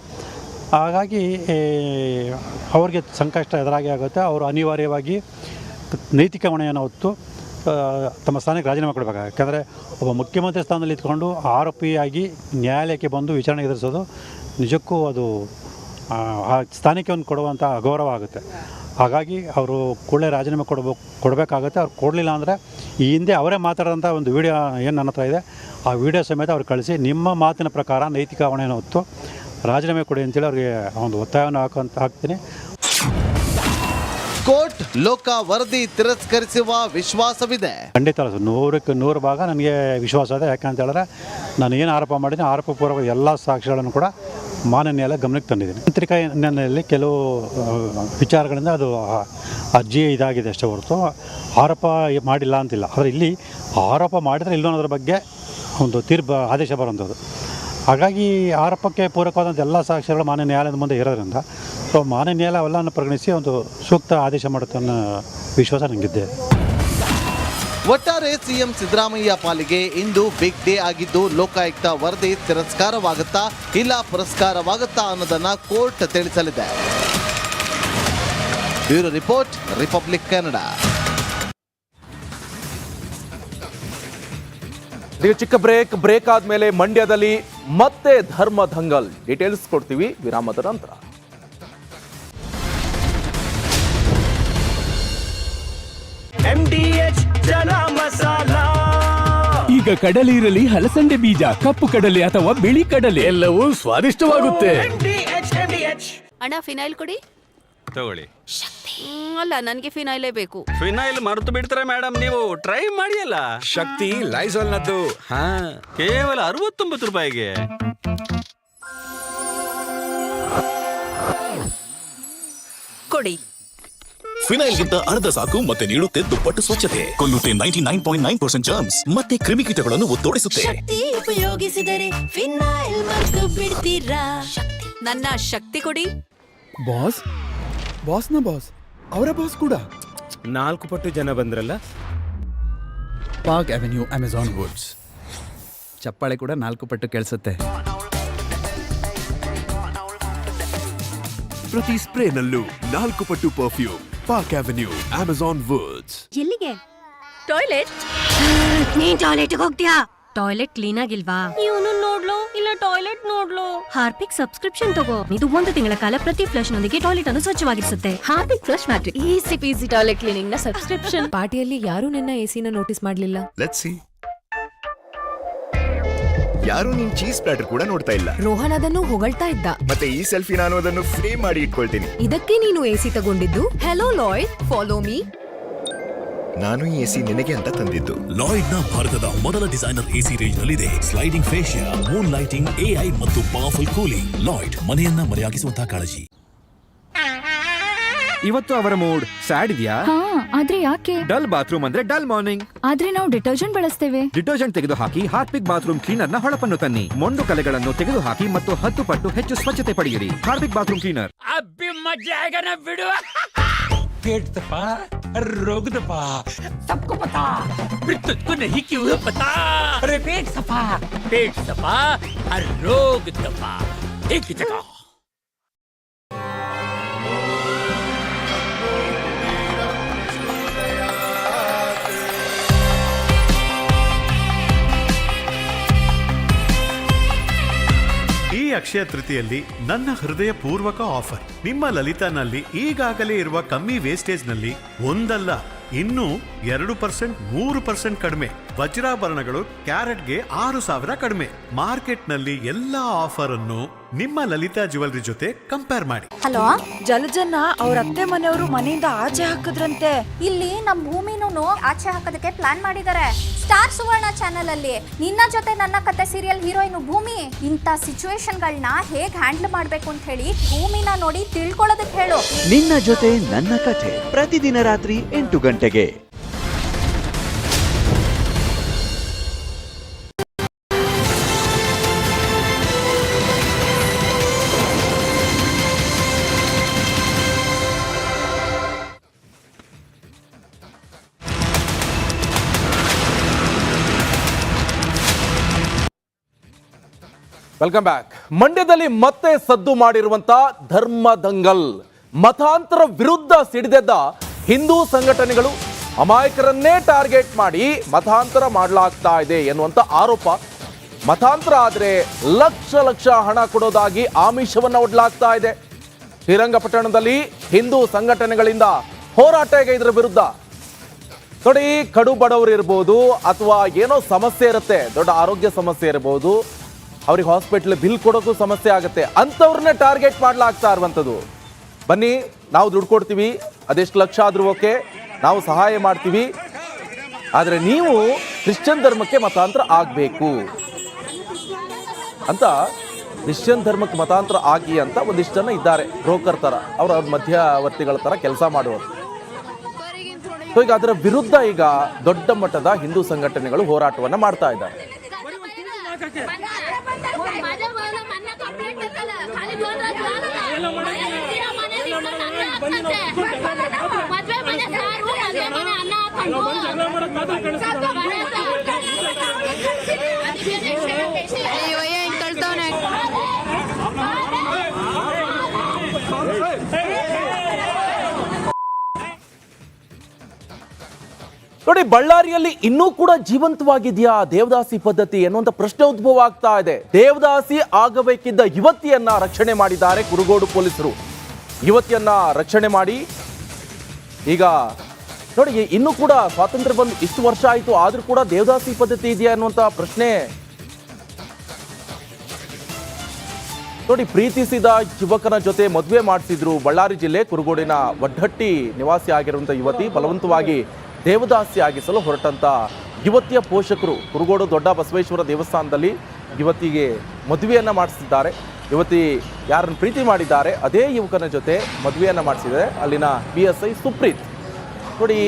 ಹಾಗಾಗಿ ಅವ್ರಿಗೆ ಸಂಕಷ್ಟ ಎದುರಾಗಿ ಆಗುತ್ತೆ. ಅವರು ಅನಿವಾರ್ಯವಾಗಿ ನೈತಿಕ ಹೊಣೆಯನ್ನು ಹೊತ್ತು ತಮ್ಮ ಸ್ಥಾನಕ್ಕೆ ರಾಜೀನಾಮೆ ಕೊಡಬೇಕು ಯಾಕೆಂದರೆ, ಒಬ್ಬ ಮುಖ್ಯಮಂತ್ರಿ ಸ್ಥಾನದಲ್ಲಿ ಇದ್ಕೊಂಡು ಆರೋಪಿಯಾಗಿ ನ್ಯಾಯಾಲಯಕ್ಕೆ ಬಂದು ವಿಚಾರಣೆ ಎದುರಿಸೋದು ನಿಜಕ್ಕೂ ಅದು ಆ, ಸ್ಥಾನಕ್ಕೆ ಒಂದು ಕೊಡುವಂಥ ಅಗೌರವ ಆಗುತ್ತೆ. ಹಾಗಾಗಿ ಅವರು ಕೂಡಲೇ ರಾಜೀನಾಮೆ ಕೊಡಬೇಕು ಕೊಡಬೇಕಾಗುತ್ತೆ ಅವ್ರು ಕೊಡಲಿಲ್ಲ ಅಂದರೆ ಈ ಹಿಂದೆ ಅವರೇ ಮಾತಾಡೋಂಥ ಒಂದು ವಿಡಿಯೋ ಏನು ನನ್ನ ಹತ್ರ ಇದೆ ಆ ವಿಡಿಯೋ ಸಮೇತ ಅವ್ರು ಕಳಿಸಿ ನಿಮ್ಮ ಮಾತಿನ ಪ್ರಕಾರ ನೈತಿಕ ಹೊಣೆಯನ್ನು ಹೊತ್ತು ರಾಜೀನಾಮೆ ಕೊಡಿ ಅಂತೇಳಿ ಅವ್ರಿಗೆ ಒಂದು ಒತ್ತಾಯವನ್ನು ಹಾಕುವಂತ ಹಾಕ್ತೀನಿ. ಕೋರ್ಟ್ ಲೋಕ ವರದಿ ತಿರಸ್ಕರಿಸುವ ವಿಶ್ವಾಸವಿದೆ. ಖಂಡಿತ ಅಲ್ಲ ಸರ್ ನೂರಕ್ಕೆ ನೂರು ಭಾಗ ನನಗೆ ವಿಶ್ವಾಸ ಇದೆ. ಯಾಕಂತ ಹೇಳಿದ್ರೆ ನಾನು ಏನು ಆರೋಪ ಮಾಡಿದ್ದೀನಿ ಆರೋಪ ಪೂರ್ವ ಎಲ್ಲ ಸಾಕ್ಷಿಗಳನ್ನು ಕೂಡ ಮಾನ್ಯ ಎಲ್ಲ ಗಮನಕ್ಕೆ ತಂದಿದ್ದೀನಿ. ಪತ್ರಿಕಾ ಹಿನ್ನೆಲೆಯಲ್ಲಿ ಕೆಲವು ವಿಚಾರಗಳಿಂದ ಅದು ಅರ್ಜಿ ಇದಾಗಿದೆ ಅಷ್ಟೇ ಹೊರತು ಆರೋಪ ಮಾಡಿಲ್ಲ ಅಂತಿಲ್ಲ. ಆದರೆ ಇಲ್ಲಿ ಆರೋಪ ಮಾಡಿದರೆ ಇಲ್ಲೋ ಅನ್ನೋದ್ರ ಬಗ್ಗೆ ಒಂದು ತೀರ್ಪು, ಆದೇಶ ಬರುವಂಥದ್ದು ಹಾಗಾಗಿ ಆರೋಪಕ್ಕೆ ಪೂರಕವಾದಂಥ ಎಲ್ಲ ಸಾಕ್ಷ್ಯಗಳು ಮಾನ್ಯ ನ್ಯಾಯಾಲಯದ ಮುಂದೆ ಇರೋದ್ರಿಂದ ಸೊ ಮಾನ್ಯ ನ್ಯಾಯಾಲಯ ಅವೆಲ್ಲವನ್ನು ಪರಿಗಣಿಸಿ ಒಂದು ಸೂಕ್ತ ಆದೇಶ ಮಾಡುತ್ತೆ ಅನ್ನೋ ವಿಶ್ವಾಸ ನನಗಿದೆ ಒಟ್ಟಾರೆ ಸಿಎಂ ಸಿದ್ದರಾಮಯ್ಯ ಪಾಲಿಗೆ ಇಂದು ಬಿಗ್ ಡೇ ಆಗಿದ್ದು ಲೋಕಾಯುಕ್ತ ವರದಿ ತಿರಸ್ಕಾರವಾಗುತ್ತಾ ಇಲ್ಲ ಪುರಸ್ಕಾರವಾಗುತ್ತಾ ಅನ್ನೋದನ್ನ court ತಿಳಿಸಲಿದೆ. Bureau report, republic Kannada. ಈಗ ಚಿಕ್ಕ ಬ್ರೇಕ್ ಬ್ರೇಕ್ ಆದ್ಮೇಲೆ ಮಂಡ್ಯದಲ್ಲಿ ಮತ್ತೆ ಧರ್ಮ ದಂಗಲ್ ಡೀಟೇಲ್ಸ್ ಕೊಡ್ತೀವಿ, ವಿರಾಮದ ನಂತರ. ಈಗ ಕಡಲೆ ಇರಲಿ ಹಲಸಂದೆ ಬೀಜ ಕಪ್ಪು ಕಡಲೆ ಅಥವಾ ಬಿಳಿ ಕಡಲೆ. ಎಲ್ಲವೂ ಸ್ವಾದಿಷ್ಟವಾಗುತ್ತೆ. ಅಣ್ಣ ಫಿನೈಲ್ ಕೊಡಿ. ತಗೊಳ್ಳಿ. ಹ್ಮ್, ಅಲ್ಲ ನನಗೆ ಫಿನೈಲೇ ಬೇಕು. ಫಿನೈಲ್ ಮರೆತು ಬಿಡ್ತಾರೆ ಮೇಡಮ್ ನೀವು ಟ್ರೈ ಮಾಡಿ ಅಲ್ಲ ಶಕ್ತಿ ಲೈಸೋಲ್ ನದ್ದು ಹಾ. ಕೇವಲ ಅರವತ್ತೊಂಬತ್ತು ರೂಪಾಯಿಗೆ. ಕೊಡಿ. ಫಿನೈಲ್ಗಿಂತ ಅರ್ಧ ಸಾಕು ಮತ್ತೆ ನೀಡುತ್ತೆ ದುಪ್ಪಟ್ಟು ಸ್ವಚ್ಛತೆ. ಕೊಲ್ಲುತ್ತೆ ninety nine point nine percent germs ಮತ್ತೆ ಕ್ರಿಮಿಕೀಟಗಳನ್ನು ಒತ್ತೋಡಿಸುತ್ತೆ. ಉಪಯೋಗಿಸಿದರೆ ಫಿನೈಲ್ ಮತ್ತು ಬಿಡ್ತೀರಾ? ನನ್ನ ಶಕ್ತಿ ಕೊಡಿ. ಬಾಸ್ ಬಾಸ್ನ ಬಾಸ್ ಅವರ ಬಾಸ್ ಕೂಡ? ನಾಲ್ಕು ಪಟ್ಟು ಜನ ಬಂದ್ರಲ್ಲ? ಪಾರ್ಕ್ ಅವೆನ್ಯೂ ಅಮೆಝಾನ್ ವುಡ್ಸ್ ಚಪ್ಪಾಳೆ ಕೂಡ ನಾಲ್ಕು ಪಟ್ಟು ಕೇಳಿಸುತ್ತೆ. ಪ್ರತಿ ಸ್ಪ್ರೇನಲ್ಲೂ ನಾಲ್ಕು ಪಟ್ಟು perfume park avenue Amazon woods ಎಲ್ಲಿಗೆ? ಟಾಯ್ಲೆಟ್ ನೀನ್ ಟಾಯ್ಲೆಟ್ ಹೋಗ್ತೀಯಾ? ಟಾಯ್ಲೆಟ್ ಕ್ಲೀನ್ ಆಗಿಲ್ವಾ? ಇವನು ನೋಡ್ಲು ಇಲ್ಲ ಟಾಯ್ಲೆಟ್ ನೋಡ್ಲು. ಹಾರ್ಪಿಕ್ ಸಬ್ಸ್ಕ್ರಿಪ್ಷನ್ ತಗೋ. ಇದು ಒಂದು ತಿಂಗಳ ಕಾಲ ಪ್ರತಿ ಫ್ಲಶ್ ನೊಂದಿಗೆ ಟಾಯ್ಲೆಟ್ ಅನ್ನು ಸ್ವಚ್ಛವಾಗಿರಿಸುತ್ತೆ Harpic flush matic easy peasy toilet ಕ್ಲೀನಿಂಗ್ನ subscription <laughs> ಪಾರ್ಟಿಯಲ್ಲಿ ಯಾರು ನನ್ನ ಎಸಿನ ನೋಟಿಸ್ ಮಾಡ್ಲಿಲ್ಲ. ಲೆಟ್ಸ್ ಸಿ ಯಾರು ನಿನ್ ಚೀಸ್ ಪ್ಲಾಟರ್ ಕೂಡ ನೋಡ್ತಾ ಇಲ್ಲ. ರೋಹನ್ ಅದನ್ನು ಹೊಗಳ್ತಾ ಇದ್ದ. ಮತ್ತೆ ಈ ಸೆಲ್ಫಿ ನಾನು ಅದನ್ನು ಫ್ರೇಮ್ ಮಾಡಿ ಇಟ್ಕೊಳ್ತೀನಿ. ಇದಕ್ಕೆ ನೀನು ಎಸಿ ತಗೊಂಡಿದ್ದು? ಹೆಲೋ ಲಾಯ್ ಫಾಲೋ ಮೀ ನಾನು ಈ ಎಸಿ ನಿನಗೆ ಅಂತ ತಂದಿದ್ದು. ಲಾಯ್ಡ್ನ ಭಾರತದ ಮೊದಲ ಡಿಸೈನರ್ ಎಸಿ ರೇಂಜ್ ನಲ್ಲಿದೆ. Sliding facial moon lighting AI ಮತ್ತು ಪವರ್ಫುಲ್ ಕೂಲಿಂಗ್ ಲಾಯ್ಡ್ ಮನೆಯನ್ನ ಮರೆಯಾಗಿಸುವಂತಹ ಕಾಳಜಿ. ಇವತ್ತು ಅವರ ಮೂಡ್ ಸ್ಯಾಡ್ ಇದೆಯಾ ಆದ್ರೆ ಯಾಕೆ ಡಲ್ ಬಾತ್ರೂಮ್ ಅಂದ್ರೆ ಡಲ್ ಮಾರ್ನಿಂಗ್ ಆದ್ರೆ ನಾವು ಡಿಟರ್ಜೆಂಟ್ ಬಳಸ್ತೇವೆ ಡಿಟರ್ಜೆಂಟ್ ತೆಗೆದುಹಾಕಿ ಹಾರ್ಪಿಕ್ ಬಾತ್ರೂಮ್ ಕ್ಲೀನರ್ ನ ಹೊಳಪನ್ನು ತನ್ನಿ ಮೊಂಡು ಕಲೆಗಳನ್ನು ತೆಗೆದುಹಾಕಿ ಮತ್ತು ಹತ್ತು ಪಟ್ಟು ಹೆಚ್ಚು ಸ್ವಚ್ಛತೆ ಪಡೆಯಿರಿ ಹಾರ್ಪಿಕ್ ಬಾತ್ರೂಮ್ ಕ್ಲೀನರ್ ಅಬ್ಬಿ ಮಜ್ಜೆ ಆಗನ ಬಿಡು पेट दफा रोग दफा सबको पता फिर तुझको नहीं क्यों पता अरे पेट सफा पेट सफा हर रोग दफा एक ही जगह ಅಕ್ಷಯ ತೃತೀಯಲ್ಲಿ ನನ್ನ ಹೃದಯ ಪೂರ್ವಕ ಆಫರ್ ನಿಮ್ಮ ಲಲಿತಾನಲ್ಲಿ ಈಗಾಗಲೇ ಇರುವ ಕಮ್ಮಿ ವೇಸ್ಟೇಜ್ನಲ್ಲಿ ಒಂದಲ್ಲ ಇನ್ನು ಎರಡು ಪರ್ಸೆಂಟ್ ಮೂರು ಪರ್ಸೆಂಟ್ ಕಡಿಮೆ. ವಜ್ರಾಭರಣಗಳು ಕ್ಯಾರೆಟ್ಗೆ ಆರು ಸಾವಿರ ಕಡಿಮೆ. ಮಾರ್ಕೆಟ್ನಲ್ಲಿ ಎಲ್ಲಾ ಆಫರ್ ಅನ್ನು ನಿಮ್ಮ ಲಲಿತಾ ಜ್ಯುವೆಲ್ರಿ ಜೊತೆ ಕಂಪೇರ್ ಮಾಡಿ. ಹಲೋ? ಜಲಜನ್ನ ಅವ್ರ ಅತ್ತೆ ಮನೆಯವರು ಮನೆಯಿಂದ ಆಚೆ ಹಾಕಿದ್ರಂತೆ. ಇಲ್ಲಿ ನಮ್ಮ ಭೂಮಿನೂ ಆಚೆ ಹಾಕೋದಕ್ಕೆ ಪ್ಲಾನ್ ಮಾಡಿದ್ದಾರೆ ಸ್ಟಾರ್ ಸುವರ್ಣ ಚಾನೆಲ್ ಅಲ್ಲಿ, ನಿನ್ನ ಜೊತೆ ನನ್ನ ಕತೆ ಸೀರಿಯಲ್ ಹೀರೋಯಿನ್ ಭೂಮಿ, ಇಂಥ ಸಿಚುವೇಶನ್ಗಳನ್ನ ಹೇಗ್ ಹ್ಯಾಂಡಲ್ ಮಾಡ್ಬೇಕು ಅಂತ ಹೇಳಿ ಭೂಮಿನ ನೋಡಿ ತಿಳ್ಕೊಳ್ಳೋದಕ್ಕೆ ಹೇಳು. ನಿನ್ನ ಜೊತೆ ನನ್ನ ಕಥೆ ಪ್ರತಿದಿನ ರಾತ್ರಿ ಎಂಟು ಗಂಟೆಗೆ. ವೆಲ್ಕಮ್ ಬ್ಯಾಕ್ ಮಂಡ್ಯದಲ್ಲಿ ಮತ್ತೆ ಸದ್ದು ಮಾಡಿರುವಂತ ಧರ್ಮ ದಂಗಲ್. ಮತಾಂತರ ವಿರುದ್ಧ ಸಿಡಿದೆದ್ದ ಹಿಂದೂ ಸಂಘಟನೆಗಳು ಅಮಾಯಕರನ್ನೇ ಟಾರ್ಗೆಟ್ ಮಾಡಿ ಮತಾಂತರ ಮಾಡಲಾಗ್ತಾ ಇದೆ ಎನ್ನುವಂಥ ಆರೋಪ. ಮತಾಂತರ ಆದರೆ ಲಕ್ಷ ಲಕ್ಷ ಹಣ ಕೊಡೋದಾಗಿ ಆಮಿಷವನ್ನ ಒಡ್ಲಾಗ್ತಾ ಇದೆ. ಶ್ರೀರಂಗಪಟ್ಟಣದಲ್ಲಿ ಹಿಂದೂ ಸಂಘಟನೆಗಳಿಂದ ಹೋರಾಟ ಇದರ ವಿರುದ್ಧ? ನೋಡಿ, ಕಡು ಬಡವರು ಇರ್ಬೋದು ಅಥವಾ ಏನೋ ಸಮಸ್ಯೆ ಇರುತ್ತೆ, ದೊಡ್ಡ ಆರೋಗ್ಯ ಸಮಸ್ಯೆ ಇರಬಹುದು ಅವ್ರಿಗೆ ಹಾಸ್ಪಿಟ್ಲ್ ಬಿಲ್ ಕೊಡೋಕ್ಕೂ ಸಮಸ್ಯೆ ಆಗುತ್ತೆ. ಅಂಥವ್ರನ್ನ ಟಾರ್ಗೆಟ್ ಮಾಡ್ಲಾಗ್ತಾ ಇರುವಂಥದ್ದು. ಬನ್ನಿ, ನಾವು ದುಡ್ಡು ಕೊಡ್ತೀವಿ, ಅದೆಷ್ಟು ಲಕ್ಷ ಆದರೂ ಓಕೆ, ನಾವು ಸಹಾಯ ಮಾಡ್ತೀವಿ. ಆದರೆ ನೀವು ಕ್ರಿಶ್ಚಿಯನ್ ಧರ್ಮಕ್ಕೆ ಮತಾಂತರ ಆಗಬೇಕು. ಅಂತ ಕ್ರಿಶ್ಚಿಯನ್ ಧರ್ಮಕ್ಕೆ ಮತಾಂತರ ಆಗಿ ಅಂತ ಒಂದಿಷ್ಟು ಜನ ಇದ್ದಾರೆ, ಬ್ರೋಕರ್ ಥರ ಅವ್ರ ಮಧ್ಯವರ್ತಿಗಳ ಥರ ಕೆಲಸ ಮಾಡುವರು ಸೊ ಈಗ ಅದರ ವಿರುದ್ಧ ಈಗ ದೊಡ್ಡ ಮಟ್ಟದ ಹಿಂದೂ ಸಂಘಟನೆಗಳು ಹೋರಾಟವನ್ನು ಮಾಡ್ತಾ ಇದ್ದಾರೆ. माझ्या मुलाला मान्य कॉम्प्लेट झालं खाली दोन रात झालं माझ्या माझ्या सार माझ्या मना अन्न आपण ನೋಡಿ, ಬಳ್ಳಾರಿಯಲ್ಲಿ ಇನ್ನೂ ಕೂಡ ಜೀವಂತವಾಗಿದೆಯಾ ದೇವದಾಸಿ ಪದ್ಧತಿ ಎನ್ನುವಂತ ಪ್ರಶ್ನೆ ಉದ್ಭವ ಆಗ್ತಾ ಇದೆ. ದೇವದಾಸಿ ಆಗಬೇಕಿದ್ದ ಯುವತಿಯನ್ನ ರಕ್ಷಣೆ ಮಾಡಿದ್ದಾರೆ ಕುರುಗೋಡು ಪೊಲೀಸರು. ಯುವತಿಯನ್ನ ರಕ್ಷಣೆ ಮಾಡಿ ಈಗ ನೋಡಿ, ಇನ್ನೂ ಕೂಡ ಸ್ವಾತಂತ್ರ್ಯ ಬಂದು ಇಷ್ಟು ವರ್ಷ ಆಯಿತು, ಆದರೂ ಕೂಡ ದೇವದಾಸಿ ಪದ್ಧತಿ ಇದೆಯಾ ಅನ್ನುವಂತ ಪ್ರಶ್ನೆ. ನೋಡಿ, ಪ್ರೀತಿಸಿದ ಯುವಕನ ಜೊತೆ ಮದುವೆ ಮಾಡಿಸಿದ್ರು ಬಳ್ಳಾರಿ ಜಿಲ್ಲೆ ಕುರುಗೋಡಿನ ವಡ್ಡಟ್ಟಿ ನಿವಾಸಿ ಆಗಿರುವಂಥ ಯುವತಿ, ಬಲವಂತವಾಗಿ ದೇವದಾಸಿ ಆಗಿಸಲು ಹೊರಟಂತ ಯುವತಿಯ ಪೋಷಕರು ಕುರುಗೋಡು ದೊಡ್ಡ ಬಸವೇಶ್ವರ ದೇವಸ್ಥಾನದಲ್ಲಿ ಯುವತಿಗೆ ಮದುವೆಯನ್ನು ಮಾಡಿಸಿದ್ದಾರೆ. ಯುವತಿ ಯಾರನ್ನು ಪ್ರೀತಿ ಮಾಡಿದ್ದಾರೆ, ಅದೇ ಯುವಕನ ಜೊತೆ ಮದುವೆಯನ್ನು ಮಾಡಿಸಿದೆ ಅಲ್ಲಿನ ಬಿ ಎಸ್ ಐ ಸುಪ್ರೀತ್. ನೋಡಿ,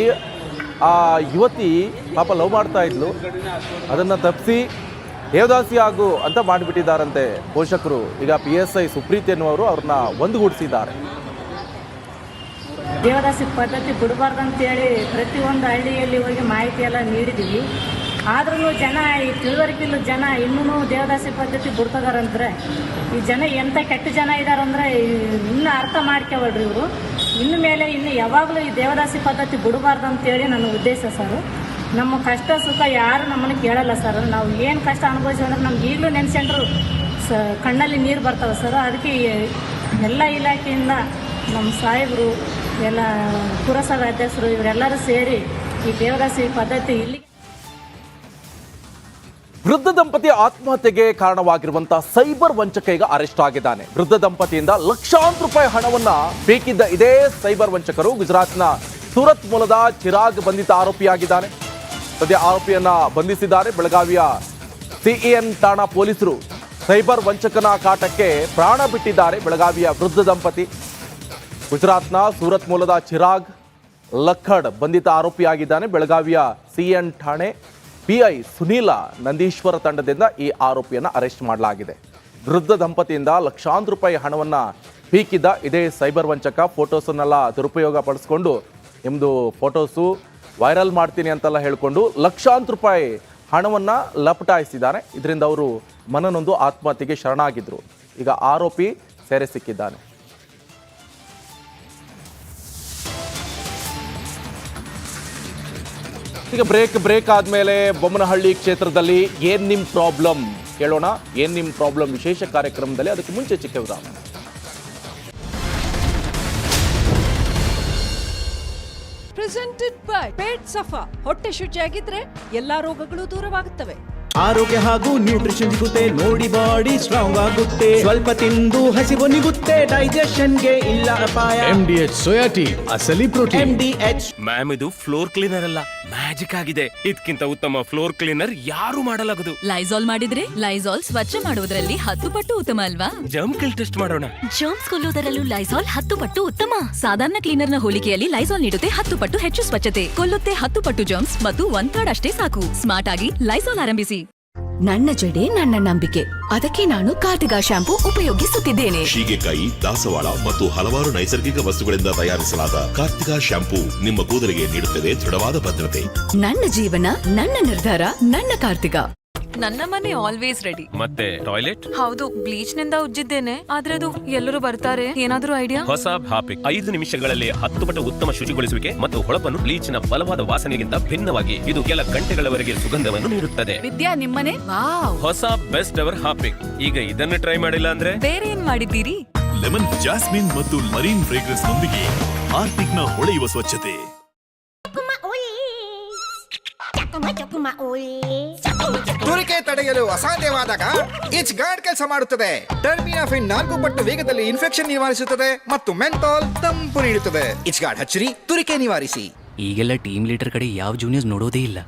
ಆ ಯುವತಿ ಪಾಪ ಲವ್ ಮಾಡ್ತಾ ಇದ್ಲು. ಅದನ್ನು ತಪ್ಪಿಸಿ ದೇವದಾಸಿ ಆಗು ಅಂತ ಮಾಡಿಬಿಟ್ಟಿದ್ದಾರಂತೆ ಪೋಷಕರು. ಈಗ ಪಿ ಎಸ್ ಐ ಸುಪ್ರೀತ್ ಎನ್ನುವರು ಅವ್ರನ್ನ ಒಂದುಗೂಡಿಸಿದ್ದಾರೆ. ದೇವದಾಸಿ ಪದ್ಧತಿ ಬಿಡಬಾರ್ದು ಅಂತೇಳಿ ಪ್ರತಿಯೊಂದು ಹಳ್ಳಿಯಲ್ಲಿ ಹೋಗಿ ಮಾಹಿತಿ ಎಲ್ಲ ನೀಡಿದ್ದೀವಿ ಆದ್ರೂ ಜನ ಈ ತಿಳುವರಿಕಿಲ್ಲ ಜನ ಇನ್ನೂ ದೇವದಾಸಿ ಪದ್ಧತಿ ಬಿಡ್ತದಾರಂದ್ರೆ ಈ ಜನ ಎಂಥ ಕೆಟ್ಟ ಜನ ಇದಾರಂದ್ರೆ ಇನ್ನು ಅರ್ಥ ಮಾಡ್ಕೊಬೇಡ್ರಿ ಇವರು. ಇನ್ನು ಮೇಲೆ ಇನ್ನು ಯಾವಾಗಲೂ ಈ ದೇವದಾಸಿ ಪದ್ಧತಿ ಬಿಡಬಾರ್ದು ಅಂತೇಳಿ ನನ್ನ ಉದ್ದೇಶ ಸರ್. ನಮ್ಮ ಕಷ್ಟ ಸುಖ ಯಾರು ನಮ್ಮನ್ನು ಕೇಳಲ್ಲ ಸರ್. ನಾವು ಏನು ಕಷ್ಟ ಅನುಭವಿಸಿ ಅಂದ್ರೆ ನಮ್ಗೆ ಈಗಲೂ ನೆನೆಸ್ಕೊಂಡ್ರು ಸ ಕಣ್ಣಲ್ಲಿ ನೀರು ಬರ್ತವೆ ಸರ್. ಅದಕ್ಕೆ ಎಲ್ಲ ಇಲಾಖೆಯಿಂದ ನಮ್ಮ ಸಾಹೇಬರು ಎಲ್ಲ ಪುರಸಭೆ ಅಧ್ಯಕ್ಷರು ಇವರೆಲ್ಲರೂ ಸೇರಿ ಈ ದೇವದಾಸಿ ಪದ್ಧತಿ ಇಲ್ಲಿ ವೃದ್ಧ ದಂಪತಿ ಆತ್ಮಹತ್ಯೆಗೆ ಕಾರಣವಾಗಿರುವಂತಹ ಸೈಬರ್ ವಂಚಕ ಈಗ ಅರೆಸ್ಟ್ ಆಗಿದ್ದಾನೆ. ವೃದ್ಧ ದಂಪತಿಯಿಂದ ಲಕ್ಷಾಂತರ ರೂಪಾಯಿ ಹಣವನ್ನ ಬೇಕಿದ್ದ ಇದೇ ಸೈಬರ್ ವಂಚಕರು ಗುಜರಾತ್ನ ಸುರತ್ ಮೂಲದ ಚಿರಾಗ್ ಬಂಧಿತ ಆರೋಪಿಯಾಗಿದ್ದಾನೆ. ಸದ್ಯ ಆರೋಪಿಯನ್ನ ಬಂಧಿಸಿದ್ದಾರೆ. ಬೆಳಗಾವಿಯ ಸಿಇಎನ್ ಠಾಣಾ ಪೊಲೀಸರು ಸೈಬರ್ ವಂಚಕನ ಕಾಟಕ್ಕೆ ಪ್ರಾಣ ಬಿಟ್ಟಿದ್ದಾರೆ. ಬೆಳಗಾವಿಯ ವೃದ್ಧ ದಂಪತಿ. ಗುಜರಾತ್ನ ಸೂರತ್ ಮೂಲದ ಚಿರಾಗ್ ಲಖಡ್ ಬಂಧಿತ ಆರೋಪಿಯಾಗಿದ್ದಾನೆ. ಬೆಳಗಾವಿಯ ಸಿಎನ್ ಠಾಣೆ ಪಿಐ ಸುನೀಲ ನಂದೀಶ್ವರ ತಂಡದಿಂದ ಈ ಆರೋಪಿಯನ್ನು ಅರೆಸ್ಟ್ ಮಾಡಲಾಗಿದೆ. ವೃದ್ಧ ದಂಪತಿಯಿಂದ ಲಕ್ಷಾಂತರ ರೂಪಾಯಿ ಹಣವನ್ನು ಪೀಕಿದ್ದ ಇದೇ ಸೈಬರ್ ವಂಚಕ. ಫೋಟೋಸನ್ನೆಲ್ಲ ದುರುಪಯೋಗ ಪಡಿಸ್ಕೊಂಡು ನಿಮ್ಮದು ಫೋಟೋಸು ವೈರಲ್ ಮಾಡ್ತೀನಿ ಅಂತೆಲ್ಲ ಹೇಳಿಕೊಂಡು ಲಕ್ಷಾಂತರ ರೂಪಾಯಿ ಹಣವನ್ನು ಲಪಟಾಯಿಸಿದ್ದಾನೆ. ಇದರಿಂದ ಅವರು ಮನನೊಂದು ಆತ್ಮಹತ್ಯೆಗೆ ಶರಣಾಗಿದ್ದರು ಈಗ ಆರೋಪಿ ಸೆರೆ ಸಿಕ್ಕಿದ್ದಾನೆ. ಈಗ ಬ್ರೇಕ್ ಬ್ರೇಕ್ ಆದಮೇಲೆ ಬೊಮ್ಮನಹಳ್ಳಿ ಕ್ಷೇತ್ರದಲ್ಲಿ ಏನ್ ನಿಮ್ ಪ್ರಾಬ್ಲಮ್ ಕೇಳೋಣ. ಏನ್ ನಿಮ್ ಪ್ರಾಬ್ಲಮ್ ವಿಶೇಷ ಕಾರ್ಯಕ್ರಮದಲ್ಲಿ ಅದಕ್ಕೆ ಮುಂಚೆ ಚಿಕ್ಕ ಉದಾಹರಣೆ. ಪ್ರೆಸೆಂಟೆಡ್ ಬೈ ಪೇಟ್ ಸಫಾ ಹೊಟ್ಟೆ ಶುಚಿಯಾಗಿದ್ರೆ ಎಲ್ಲಾ ರೋಗಗಳು ದೂರವಾಗುತ್ತವೆ. ಆರೋಗ್ಯ ಹಾಗೂ ನ್ಯೂಟ್ರಿಷನ್ ಸಿಗುತ್ತೆ ನೋಡಿ ಬಾಡಿ ಸ್ಟ್ರಾಂಗ್ ಆಗುತ್ತೆ. ಸ್ವಲ್ಪ ತಿಂದು ಹಸಿವು ನಿಗುತ್ತೆ ಡೈಜೆಷನ್ಗೆ ಇಲ್ಲ ಅಪಾಯ. ಎಂ ಡಿ ಎಚ್ ಸೋಯಾಟಿ ಅಸಲಿ protein M D H ma'am ಇದು ಫ್ಲೋರ್ ಕ್ಲೀನರ್ ಅಲ್ಲ ಮ್ಯಾಜಿಕ್ ಆಗಿದೆ. ಇದಕ್ಕಿಂತ ಉತ್ತಮ ಫ್ಲೋರ್ ಕ್ಲೀನರ್ ಯಾರು ಮಾಡಲಾಗದು. ಲೈಸಾಲ್ ಮಾಡಿದ್ರೆ ಲೈಸಾಲ್ ಸ್ವಚ್ಛ ಮಾಡುವುದರಲ್ಲಿ ಹತ್ತು ಪಟ್ಟು ಉತ್ತಮ ಅಲ್ವಾ? ಜರ್ಮ್ ಕಿಲ್ ಟೆಸ್ಟ್ ಮಾಡೋಣ. ಜರ್ಮ್ಸ್ ಕೊಲ್ಲುವುದರಲ್ಲೂ ಲೈಸಾಲ್ ಹತ್ತು ಪಟ್ಟು ಉತ್ತಮ. ಸಾಧಾರಣ ಕ್ಲೀನರ್ನ ಹೋಲಿಕೆಯಲ್ಲಿ ಲೈಸಾಲ್ ನೀಡುತ್ತೆ ಹತ್ತು ಪಟ್ಟು ಹೆಚ್ಚು ಸ್ವಚ್ಛತೆ. ಕೊಲ್ಲುತ್ತೆ ಹತ್ತು ಪಟ್ಟು ಜರ್ಮ್ಸ್ ಮತ್ತು ಒಂದ್ ಥರ್ಡ್ ಅಷ್ಟೇ ಸಾಕು. ಸ್ಮಾರ್ಟ್ ಆಗಿ ಲೈಸಾಲ್ ಆರಂಭಿಸಿ. ನನ್ನ ಜಡೆ ನನ್ನ ನಂಬಿಕೆ. ಅದಕ್ಕೆ ನಾನು ಕಾರ್ತಿಕ ಶಾಂಪೂ ಉಪಯೋಗಿಸುತ್ತಿದ್ದೇನೆ. ಶೀಗೆಕಾಯಿ ದಾಸವಾಳ ಮತ್ತು ಹಲವಾರು ನೈಸರ್ಗಿಕ ವಸ್ತುಗಳಿಂದ ತಯಾರಿಸಲಾದ ಕಾರ್ತಿಕ ಶಾಂಪೂ ನಿಮ್ಮ ಕೂದಲಿಗೆ ನೀಡುತ್ತದೆ ದೃಢವಾದ ಭದ್ರತೆ. ನನ್ನ ಜೀವನ ನನ್ನ ನಿರ್ಧಾರ ನನ್ನ ಕಾರ್ತಿಕ ನನ್ನ ಮನೆ ಆಲ್ವೇಸ್ ರೆಡಿ ಮತ್ತೆ ಟಾಯ್ಲೆಟ್ ಹೌದು ಬ್ಲೀಚ್ನಿಂದ ಉಜ್ಜಿದ್ದೇನೆ. ಆದ್ರೆ ಅದು ಎಲ್ಲರೂ ಬರ್ತಾರೆ. ಏನಾದ್ರೂ ಐಡಿಯಾ ಹೊಸ ಹಾಪಿಕ್ ಐದು ನಿಮಿಷಗಳಲ್ಲಿ ಹತ್ತು ಪಟ್ಟು ಉತ್ತಮ ಶುಚಿಗೊಳಿಸುವಿಕೆ ಮತ್ತು ಹೊಳಪನ್ನು ಬ್ಲೀಚ್ನ ಬಲವಾದ ವಾಸನೆಗಿಂತ ಭಿನ್ನವಾಗಿ ಇದು ಕೆಲ ಗಂಟೆಗಳವರೆಗೆ ಸುಗಂಧವನ್ನು ನೀಡುತ್ತದೆ. ವಿದ್ಯಾ ನಿಮ್ಮನೆ? ವಾವ್ ಹೊಸ ಬೆಸ್ಟ್ ಅವರ್ ಹಾಪಿಕ್. ಈಗ ಇದನ್ನು ಟ್ರೈ ಮಾಡಿಲ್ಲ ಅಂದ್ರೆ? ಬೇರೆ ಏನ್ ಮಾಡಿದ್ದೀರಿ? ಲೆಮನ್ ಜಾಸ್ಮಿನ್ ಮತ್ತು ಮರೀನ್ ಫ್ರೇಗ್ರೆನ್ಸ್ ನೊಂದಿಗೆ ನ ಹೊಳೆಯುವ ಸ್ವಚ್ಛತೆ. ತುರಿಕೆ ತಡೆಯಲು ಅಸಾಧ್ಯವಾದಾಗ ಇಚ್ ಗಾರ್ಡ್ ಕೆಲಸ ಮಾಡುತ್ತದೆ. ಟರ್ಮಿನಾಫಿನ್ ನಾಲ್ಕು ಪಟ್ಟು ವೇಗದಲ್ಲಿ ಇನ್ಫೆಕ್ಷನ್ ನಿವಾರಿಸುತ್ತದೆ ಮತ್ತು ಮೆಂಥಾಲ್ ತಂಪು ನೀಡುತ್ತದೆ. ಇಚ್ ಗಾರ್ಡ್ ಹಚ್ಚಿರಿ, ತುರಿಕೆ ನಿವಾರಿಸಿ. ಈಗೆಲ್ಲ ಟೀಮ್ ಲೀಡರ್ ಕಡೆ ಯಾವ ಜೂನಿಯರ್ಸ್ ನೋಡೋದೇ ಇಲ್ಲ.